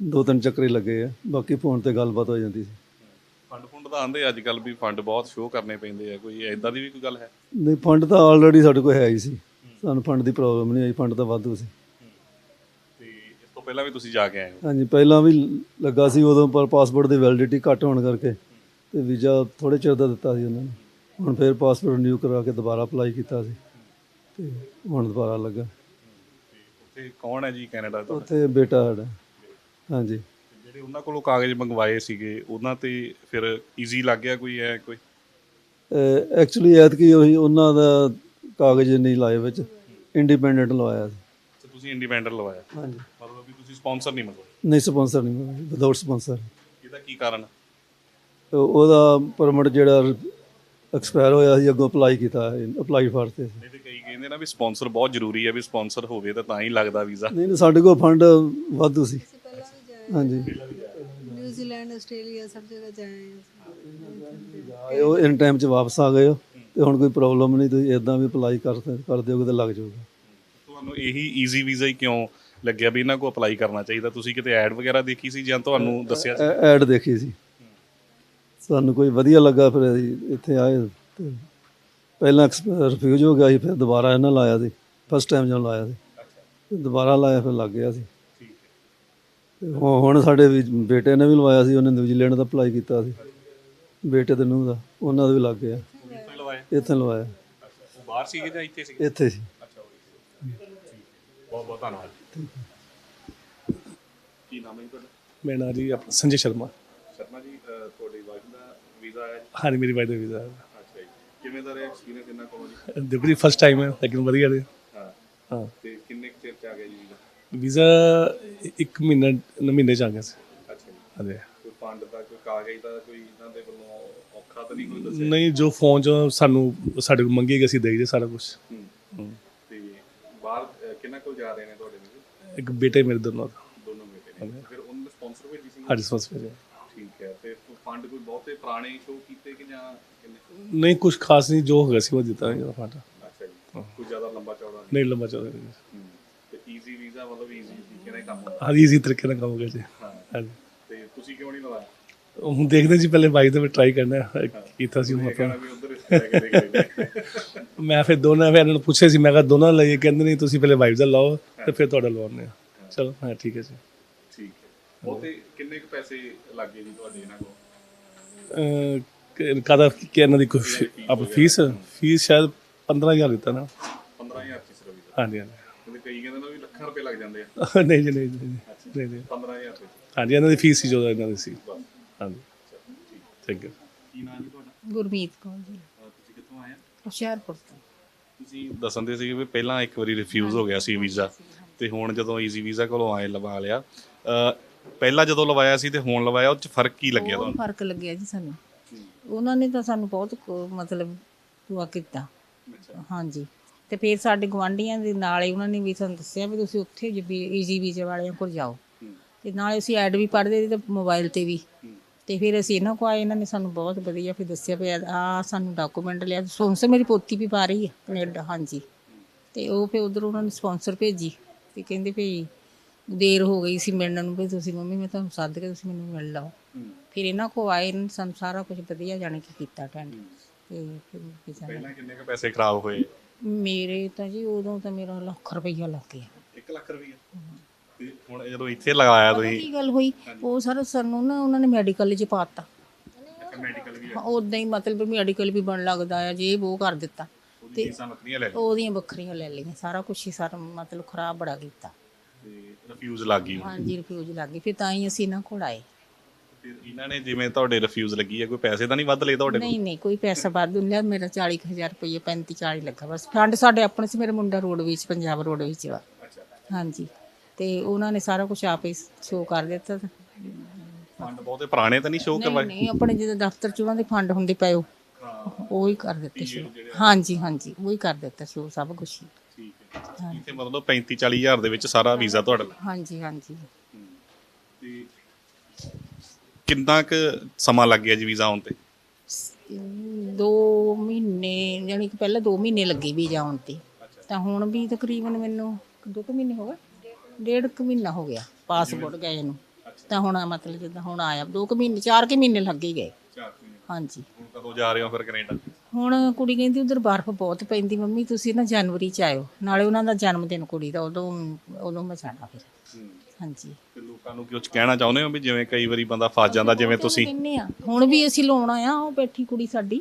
ਦੋ ਤਿੰਨ ਚੱਕਰ ਲੱਗੇ ਆ ਬਾਕੀ ਫੋਨ ਤੇ ਗੱਲਬਾਤ ਹੋ ਜਾਂਦੀ ਸੀ। ਫੰਡ ਫੁੰਡ ਤਾਂ ਆਂਦੇ ਅੱਜ ਕੱਲ ਵੀ ਫੰਡ ਬਹੁਤ ਸ਼ੋਅ ਕਰਨੇ ਪੈਂਦੇ ਆ। ਕੋਈ ਐਦਾਂ ਦੀ ਵੀ ਕੋਈ ਗੱਲ ਹੈ? ਨਹੀਂ ਫੰਡ ਤਾਂ ਆਲਰੇਡੀ ਸਾਡੇ ਕੋਲ ਹੈ ਹੀ ਸੀ। ਸਾਨੂੰ ਫੰਡ ਦੀ ਪ੍ਰੋਬਲਮ ਨਹੀਂ ਆਈ ਫੰਡ ਤਾਂ ਵਾਧੂ ਸੀ। ਪਹਿਲਾਂ ਵੀ ਤੁਸੀਂ ਜਾ ਕੇ ਆਏ ਹੋ? ਹਾਂਜੀ ਪਹਿਲਾਂ ਵੀ ਲੱਗਾ ਸੀ ਉਦੋਂ ਪਰ ਪਾਸਪੋਰਟ ਦੀ ਵੈਲਿਡਿਟੀ ਘੱਟ ਹੋਣ ਕਰਕੇ ਤੇ ਵੀਜ਼ਾ ਥੋੜੇ ਚਿਰ ਦਾ ਦਿੱਤਾ ਸੀ ਉਹਨਾਂ ਨੇ। ਹੁਣ ਫਿਰ ਪਾਸਪੋਰਟ ਰਿਨਿਊ ਕਰਾ ਕੇ ਦੁਬਾਰਾ ਅਪਲਾਈ ਕੀਤਾ ਸੀ ਤੇ ਹੁਣ ਦੁਬਾਰਾ ਲੱਗਾ। ਉੱਥੇ ਕੌਣ ਹੈ ਜੀ ਕੈਨੇਡਾ ਦਾ ਉੱਥੇ ਬੇਟਾ ਸਾਡਾ। ਹਾਂਜੀ। ਜਿਹੜੇ ਉਹਨਾਂ ਕੋਲੋਂ ਕਾਗਜ਼ ਮੰਗਵਾਏ ਸੀਗੇ ਉਹਨਾਂ ਤੇ ਫਿਰ ਈਜ਼ੀ ਲੱਗ ਗਿਆ ਕੋਈ ਹੈ ਕੋਈ? ਐਕਚੁਅਲੀ ਐਤਕੀ ਉਹੀ ਉਹਨਾਂ ਦਾ ਕਾਗਜ਼ ਨਹੀਂ ਲਾਏ ਵਿੱਚ ਇੰਡੀਪੈਂਡੈਂਟ ਲਵਾਇਆ ਸੀ। ਤੇ ਤੁਸੀਂ ਇੰਡੀਪੈਂਡੈਂਟ ਲਵਾਇਆ। ਹਾਂਜੀ। ਮਤਲਬ ਵੀ ਤੁਸੀਂ ਸਪਾਂਸਰ ਨਹੀਂ ਮੰਗਵਾਇਆ ਨਹੀਂ ਸਪਾਂਸਰ ਨਹੀਂ ਵਿਦਆਊਟ ਸਪਾਂਸਰ ਇਹਦਾ ਕੀ ਕਾਰਨ ਉਹਦਾ ਪਰਮਿਟ ਜਿਹੜਾ ਐਕਸਪਾਇਰ ਹੋਇਆ ਸੀ ਅੱਗੋਂ ਅਪਲਾਈ ਕੀਤਾ ਅਪਲਾਈ ਫਾਰ ਤੇ। ਨਹੀਂ ਤੇ ਕਈ ਕਹਿੰਦੇ ਨਾ ਵੀ ਸਪਾਂਸਰ ਬਹੁਤ ਜ਼ਰੂਰੀ ਹੈ ਵੀ ਸਪਾਂਸਰ ਹੋਵੇ ਤਾਂ ਤਾਂ ਹੀ ਲੱਗਦਾ ਵੀਜ਼ਾ ਨਹੀਂ ਨਹੀਂ ਸਾਡੇ ਕੋਲ ਫੰਡ ਵਾਧੂ ਸੀ। ਹਾਂਜੀ। ਨਿਊਜ਼ੀਲੈਂਡ ਆਸਟ੍ਰੇਲੀਆ ਸਭ ਜਗ੍ਹਾ ਜਾਏ ਹਾਂ ਆਏ ਉਹ ਇਨ ਟਾਈਮ ਚ ਵਾਪਸ ਆ ਗਏ ਹੋ ਤੇ ਹੁਣ ਕੋਈ ਪ੍ਰੋਬਲਮ ਨਹੀਂ ਤੁਸੀਂ ਇਦਾਂ ਵੀ ਅਪਲਾਈ ਕਰ ਕਰ ਦਿਓਗੇ ਤਾਂ ਲੱਗ ਜਾਊਗਾ। ਤੁਹਾਨੂੰ ਇਹੀ ਈਜ਼ੀ ਵੀਜ਼ਾ ਹੀ ਕਿਉਂ ਲੱਗਿਆ ਵੀ ਇਹਨਾਂ ਕੋ ਅਪਲਾਈ ਕਰਨਾ ਚਾਹੀਦਾ? ਤੁਸੀਂ ਕਿਤੇ ਐਡ ਵਗੈਰਾ ਦੇਖੀ ਸੀ ਜਾਂ ਤੁਹਾਨੂੰ ਦੱਸਿਆ ਸੀ? ਐਡ ਦੇਖੀ ਸੀ। ਸਾਨੂੰ ਕੋਈ ਵਧੀਆ ਲੱਗਾ ਫਿਰ ਅਸੀਂ ਇੱਥੇ ਆਏ ਤੇ ਪਹਿਲਾਂ ਰਿਫਿਊਜ਼ ਹੋ ਗਿਆ ਸੀ ਫਿਰ ਦੁਬਾਰਾ ਇਹਨਾਂ ਲਾਇਆ ਸੀ। ਫਸਟ ਟਾਈਮ ਜਦੋਂ ਲਾਇਆ ਸੀ। ਤੇ ਦੁਬਾਰਾ ਲਾਇਆ ਫਿਰ ਲੱਗ ਗਿਆ ਸੀ। ਤੇ ਹੁ- ਹੁਣ ਸਾਡੇ ਵੀ ਬੇਟੇ ਨੇ ਵੀ ਲਵਾਇਆ ਸੀ ਉਹਨੇ ਨਿਊਜ਼ੀਲੈਂਡ ਦਾ ਅਪਲਾਈ ਕੀਤਾ ਸੀ। ਬੇਟੇ ਦੇ ਨੂੰ ਦਾ ਉਹਨਾਂ ਦਾ ਵੀ ਲੱਗ ਗਿਆ। ਲਵਾਇਆ? ਇੱਥੇ ਲਵਾਇਆ। ਉਹ ਬਾਹਰ ਸੀਗੇ ਜਾਂ ਇੱਥੇ ਸੀਗੇ? ਇੱਥੇ ਸੀ। ਬਹੁਤ ਬਹੁਤ ਧੰਨਵਾਦ ਕੀ ਨਾਮ ਹੈ ਜੀ ਤੁਹਾਡਾ? ਮੇਰਾ ਨਾਂ ਜੀ ਆਪਣਾ ਸੰਜੇ ਸ਼ਰਮਾ। ਸ਼ਰਮਾ ਜੀ ਅਹ, ਤੁਹਾਡੀ ਵਾਈਫ ਦਾ ਵੀਜ਼ਾ ਆਇਆ ਹਾਂਜੀ ਮੇਰੀ ਵਾਈਫ ਦਾ ਵੀਜ਼ਾ ਅੱਛਾ ਜੀ। ਕਿਵੇਂ ਦਾ ਰਿਹਾ ਐਕਸਪੀਰੀਅੰਸ ਇਹਨਾਂ ਕੋਲੋਂ ਜੀ? ਦੇਖੋ ਜੀ ਫਸਟ ਟਾਈਮ ਹੈ ਲੇਕਿਨ ਵਧੀਆ ਰਿਹਾ। ਹਾਂ। ਹਾਂ। ਤੇ ਕਿੰਨੇ ਕੁ ਚਿਰ ਚ ਆ ਗਿਆ ਜੀ ਵੀਜ਼ਾ? ਵੀਜ਼ਾ ਇੱਕ ਮਹੀਨਾ ਮਹੀਨੇ ਚ ਆ ਗਿਆ ਸੀ। ਅੱਛਾ ਜੀ। ਹਾਂਜੀ। ਕੋਈ ਫੰਡ ਦਾ ਕੋਈ ਕਾਗਜ਼ ਦਾ ਕੋਈ ਇਹਨਾਂ ਦੇ ਵੱਲੋਂ ਔਖਾ ਤਾਂ ਨਹੀਂ ਕੋਈ ਦੱਸਿਆ? ਨਹੀਂ ਜੋ ਫੋਨ ਚ ਸਾਨੂੰ ਸਾਡੇ ਕੋਲ ਮੰਗੀ ਗਈ ਅਸੀਂ ਦੇਈ ਦੇ ਸਾਰਾ ਕੁਝ ਹੂੰ। ਤੇ ਬਾਹਰ ਕਿੰਨਾ ਕੋਲ ਜਾ ਰਹੇ ਨੇ ਤੁਹਾਡੇ ਵੀਜ਼ੇ ਇੱਕ ਬੇਟੇ ਮੇਰੇ ਦੋਨੋਂ ਦਾ। ਦੋਨੋਂ ਬੇਟੇ ਨੇ। ਫਿਰ ਉਹਨਾਂ ਨੇ ਸਪਾਂਸਰ ਭੇਜੀ ਸੀ ਹਾਂਜੀ ਸਪੋਸ ਫਿਰ ਠੀਕ ਹੈ ਤੇ ਫੰਡ ਕੋਈ ਬਹੁਤੇ ਪੁਰਾਣੇ ਸ਼ੋਅ ਕੀਤੇ ਕਿ ਜਾਂ ਕਿੰਨੇ? ਨਹੀਂ ਕੁਝ ਖਾਸ ਨਹੀਂ ਜੋ ਹੋ ਗਿਆ ਸੀ ਉਹ ਦਿੱਤਾ ਜੀ ਫਾਟਾ ਅੱਛਾ ਜੀ। ਕੋਈ ਜ਼ਿਆਦਾ ਲੰਬਾ ਚੌੜਾ ਨਹੀਂ? ਨਹੀਂ ਲੰਬਾ ਚੱਲ ਰਿਹਾ ਹੂੰ। ਤੇ ਈਜ਼ੀ ਵੀਜ਼ਾ ਮਤਲਬ ਈਜ਼ੀ ਤਰੀਕੇ ਨਾਲ ਹੀ ਕੰਮ ਹਾਂਜੀ ਇਜ਼ੀ ਤਰੀਕੇ ਨਾਲ ਕੰਮ ਹੋ ਜੀ। ਹਾਂਜੀ। ਤੇ ਤੁਸੀਂ ਕਿਉਂ ਨਹੀਂ ਲਵਾਇਆ? ਹੁਣ ਦੇਖਦੇ ਜੀ ਪਹਿਲੇ ਬਾਈਕ ਤੇ ਟਰਾਈ ਕਰਨਾ। ਕੀਤਾ ਸੀ ਹੁਣ ਆਪਾਂ। ਮੈਂ ਫਿਰ ਦੋਨਾਂ ਇਹਨਾਂ ਨੂੰ ਪੁੱਛਿਆ ਸੀ ਮੈਂ ਕਿਹਾ ਦੋਨਾਂ ਦਾ ਲਈਏ ਕਹਿੰਦੇ ਨਹੀਂ ਤੁਸੀਂ ਪਹਿਲੇ ਵਾਈਫ ਦਾ ਲਾਓ ਤੇ ਫਿਰ ਤੁਹਾਡਾ ਲਵਾਉਂਦੇ ਆ ਚਲੋ ਹਾਂ ਠੀਕ ਹੈ ਜੀ। ਠੀਕ ਹੈ। ਬਹੁਤੇ ਕਿੰਨੇ ਕੁ ਪੈਸੇ ਲੱਗੇ ਜੀ ਤੁਹਾਡੇ ਇਹਨਾਂ ਕੋਲ? ਅਹ ਕਾਦਾ ਕਿ ਇਹਨਾਂ ਦੀ ਕੋਈ ਆਪ ਫੀਸ ਫੀਸ ਸ਼ਾਇਦ 15000 ਦਿੱਤਾ ਨਾ। 15000 ਚ ਸਿਰਫ ਵੀਜ਼ਾ ਹਾਂਜੀ ਹਾਂਜੀ। ਕਹਿੰਦੇ ਕਈ ਕਹਿੰਦੇ ਨੇ ਵੀ ਲੱਖਾਂ ਰੁਪਏ ਲੱਗ ਜਾਂਦੇ ਆ। ਨਹੀਂ ਜੀ ਨਹੀਂ ਜੀ ਨਹੀਂ ਨਹੀਂ 15000 ਰੁਪਏ ਚ। ਹਾਂਜੀ ਇਹਨਾਂ ਦੀ ਫੀਸ ਸੀ ਜੋ ਇਹਨਾਂ ਦੀ ਸੀ। ਹਾਂਜੀ। ਥੈਂਕ ਯੂ ਕੀ ਨਾਮ ਜੀ ਤੁਹਾਡਾ? ਗੁਰਮੀਤ ਕੌਰ ਜੀ। ਅਹ ਤੁਸੀਂ ਕਿੱਥੋਂ ਆਏ ਆ? ਹੁਸ਼ਿਆਰਪੁਰ ਤੋਂ। ਤੁਸੀਂ ਦੱਸਣਦੇ ਸੀ ਵੀ ਪਹਿਲਾਂ ਇੱਕ ਵਾਰੀ ਰਿਫਿਊਜ਼ ਹੋ ਗਿਆ ਸੀ ਵੀਜ਼ਾ ਤੇ ਹੁਣ ਜਦੋਂ ਈਜ਼ੀ ਵੀਜ਼ਾ ਕੋਲੋਂ ਆਏ ਲਵਾ ਲਿਆ। ਅਹ ਪਹਿਲਾਂ ਜਦੋਂ ਲਵਾਇਆ ਸੀ ਤੇ ਹੁਣ ਲਵਾਇਆ ਉਹ ਚ ਫ਼ਰਕ ਕੀ ਲੱਗਿਆ ਬਹੁਤ ਤੁਹਾਨੂੰ? ਫ਼ਰਕ ਲੱਗਿਆ ਜੀ ਸਾਨੂੰ। ਉਹਨਾਂ ਨੇ ਤਾਂ ਸਾਨੂੰ ਬਹੁਤ ਕੁ- ਮਤਲਬ ਦੁਆ ਕੀਤਾ। ਹਾਂਜੀ। ਤੇ ਫਿਰ ਸਾਡੇ ਗਵਾਂਢੀਆਂ ਦੇ ਨਾਲ ਹੀ ਉਹਨਾਂ ਨੇ ਵੀ ਸਾਨੂੰ ਦੱਸਿਆ ਵੀ ਤੁਸੀਂ ਉੱਥੇ ਈਜ਼ੀ ਵੀਜ਼ੇ ਵਾਲਿਆਂ ਕੋਲ ਜਾਓ। ਤੇ ਨਾਲੇ ਅਸੀਂ ਐਡ ਵੀ ਪੜ੍ਹਦੇ ਸੀ ਤੇ ਮੋਬਾਈਲ ਤੇ ਵੀ। ਤੇ ਫਿਰ ਅਸੀਂ ਇਹਨਾਂ ਕੋਲ ਆਏ ਇਹਨਾਂ ਨੇ ਸਾਨੂੰ ਬਹੁਤ ਵਧੀਆ ਫਿਰ ਦੱਸਿਆ ਵੀ ਆ ਸਾਨੂੰ ਡਾਕੂਮੈਂਟ ਲਿਆ ਸਪੌਂਸਰ ਮੇਰੀ ਪੋਤੀ ਵੀ ਪਾ ਰਹੀ ਹੈ ਕੈਨੇਡਾ ਹਾਂਜੀ। ਤੇ ਉਹ ਫਿਰ ਉਧਰ ਉਹਨਾਂ ਨੇ ਸਪੌਂਸਰ ਭੇਜੀ ਤੇ ਕਹਿੰਦੇ ਵੀ ਦੇਰ ਹੋ ਗਈ ਸੀ ਮਿਲਣ ਨੂੰ ਵੀ ਤੁਸੀਂ ਮੰਮੀ ਮੈਂ ਤੁਹਾਨੂੰ ਸੱਦ ਕੇ ਤੁਸੀਂ ਮੈਨੂੰ ਮਿਲ ਲਓ। ਫਿਰ ਇਹਨਾਂ ਕੋ ਆਏ ਇਹਨਾਂ ਨੇ ਸਾਨੂੰ ਸਾਰਾ ਕੁਝ ਵਧੀਆ ਜਾਣ ਕੇ ਕੀਤਾ ਟੈਂਡ ਤੇ ਫਿਰ ਵੀਜ਼ਾ ਪਹਿਲਾਂ ਕਿੰਨੇ ਕੁ ਪੈਸੇ ਖਰਾਬ ਹੋਏ? ਮੇਰੇ ਤਾਂ ਜੀ ਉਦੋਂ ਤਾਂ ਮੇਰਾ ਲੱਖ ਰੁਪਈਆ ਲੱਗ ਗਿਆ। 1 ਲੱਖ ਰੁਪਏ ਤੇ ਹੁਣ ਜਦੋਂ ਇੱਥੇ ਲਗਾਇਆ ਤੁਸੀਂ ਕੀ ਗੱਲ ਹੋਈ? ਉਹ ਸਾਰਾ ਸਾਨੂੰ ਨਾ ਉਹਨਾਂ ਨੇ ਮੈਡੀਕਲ 'ਚ ਪਾਤਾ ਮੈਡੀਕਲ ਵੀ ਉਦਾਂ ਹੀ ਮਤਲਬ ਮੈਡੀਕਲ ਵੀ ਬਣ ਲੱਗਦਾ ਆ ਜੇ ਉਹ ਕਰ ਦਿੱਤਾ। ਉਹਦੀ ਫੀਸਾਂ ਵੱਖਰੀਆਂ ਲੈ ਲਈਆਂ। ਉਹਦੀਆਂ ਵੱਖਰੀਆਂ ਲੈ ਲਈਆਂ। ਸਾਰਾ ਕੁਝ ਹੀ ਸਾਰਾ ਮਤਲਬ ਖਰਾਬ ਬੜਾ ਕੀਤਾ। ਤੇ ਰਿਫਿਊਜ਼ ਲੱਗ ਗਈ ਹਾਂਜੀ ਰਿਫਿਊਜ਼ ਲੱਗ ਗਈ। ਫਿਰ ਤਾਂ ਹੀ ਅਸੀਂ ਇਹਨਾਂ ਕੋਲ ਆਏ। ਫਿਰ ਇਹਨਾਂ ਨੇ ਜਿਵੇਂ ਤੁਹਾਡੇ ਰਿਫਿਊਜ਼ ਲੱਗੀ ਹੈ ਕੋਈ ਪੈਸੇ ਤਾਂ ਨਹੀਂ ਵੱਧ ਲਏ ਤੁਹਾਡੇ ਨਹੀਂ ਨਹੀਂ ਕੋਈ ਪੈਸਾ ਵਾਧੂ ਨਹੀਂ ਲਿਆ। ਮੇਰਾ 40000 ਰੁਪਏ 35 40 ਲੱਗਾ। ਬਸ ਫੰਡ ਸਾਡੇ ਆਪਣੇ ਸੀ ਮੇਰੇ ਮੁੰਡਾ ਰੋਡ ਵਿੱਚ ਪੰਜਾਬ ਰੋਡ ਵਿੱਚ ਵਾ। ਹਾਂਜੀ। ਤੇ ਉਹਨਾਂ ਨੇ ਸਾਰਾ ਕੁਝ ਆਪੇ ਸ਼ੋਅ ਕਰ ਦਿੱਤਾ ਫੰਡ ਬਹੁਤੇ ਪੁਰਾਣੇ ਤਾਂ ਨਹੀਂ ਸ਼ੋਅ ਕਰਵਾਏ? ਨਹੀਂ ਆਪਣੇ ਜਿਹਦੇ ਦਫ਼ਤਰ ਚ ਉਹਨਾਂ ਦੇ ਫੰਡ ਹੁੰਦੇ ਪਏ ਉਹ। ਉਹ ਹੀ ਕਰ ਦਿੱਤੇ ਸ਼ੋਅ ਹਾਂਜੀ ਹਾਂਜੀ ਉਹ ਹੀ ਕਰ ਦਿੱਤਾ ਸ਼ੋਅ ਸਭ ਕੁਝ ਠੀਕ ਹੈ। ਇੱਥੇ ਮਤਲਬ 35 40 ਹਜ਼ਾਰ ਦੇ ਵਿੱਚ ਸਾਰਾ ਵੀਜ਼ਾ ਤੁਹਾਡਾ ਲੱਗਾ। ਹਾਂਜੀ ਹਾਂਜੀ। ਤੇ ਕਿੰਨਾ ਕੁ ਸਮਾਂ ਲੱਗ ਗਿਆ ਜੀ ਵੀਜ਼ਾ ਆਉਣ ਤੇ? ਦੋ ਮਹੀਨੇ ਯਾਨੀ ਕਿ ਪਹਿਲਾਂ 2 ਮਹੀਨੇ ਲੱਗੇ ਵੀ ਜਾਣ ਤੇ। ਤਾਂ ਹੁਣ ਵੀ ਤਕਰੀਬਨ ਮੈਨੂੰ ਦੋ ਕੁ ਮਹੀਨੇ ਹੋ ਗਏ। ਡੇਢ ਕੁ ਮਹੀਨਾ ਹੋ ਗਿਆ ਪਾਸਪੋਰਟ ਗਏ ਨੂੰ। ਤਾਂ ਹੁਣ ਮਤਲਬ ਜਿੱਦਾਂ ਹੁਣ ਆਇਆ ਦੋ ਕੁ ਮਹੀਨੇ ਚਾਰ ਕੁ ਮਹੀਨੇ ਲੱਗ ਗਏ। ਹਾਂਜੀ। ਹੁਣ ਕਦੋਂ ਜਾ ਰਹੇ ਹੋ ਫਿਰ ਕੈਨੇਡਾ? ਹੁਣ ਕੁੜੀ ਕਹਿੰਦੀ ਉਧਰ ਬਰਫ਼ ਬਹੁਤ ਪੈਂਦੀ ਮੰਮੀ ਤੁਸੀਂ ਨਾ ਜਨਵਰੀ ਚ ਆਇਓ। ਨਾਲੇ ਉਹਨਾਂ ਦਾ ਜਨਮ ਦਿਨ ਕੁੜੀ ਦਾ ਉਦੋਂ ਉਦੋਂ ਮੈਂ ਜਾਣਾ ਫਿਰ। ਹਾਂਜੀ। ਤੇ ਲੋਕਾਂ ਨੂੰ ਕੁਝ ਕਹਿਣਾ ਚਾਹੁੰਦੇ ਹੋ ਵੀ ਜਿਵੇਂ ਕਈ ਵਾਰੀ ਬੰਦਾ ਫਸ ਜਾਂਦਾ ਜਿਵੇਂ ਤੁਸੀਂ? ਆ ਹੁਣ ਵੀ ਅਸੀਂ ਲਾਉਣਾ ਆ ਉਹ ਬੈਠੀ ਕੁੜੀ ਸਾਡੀ।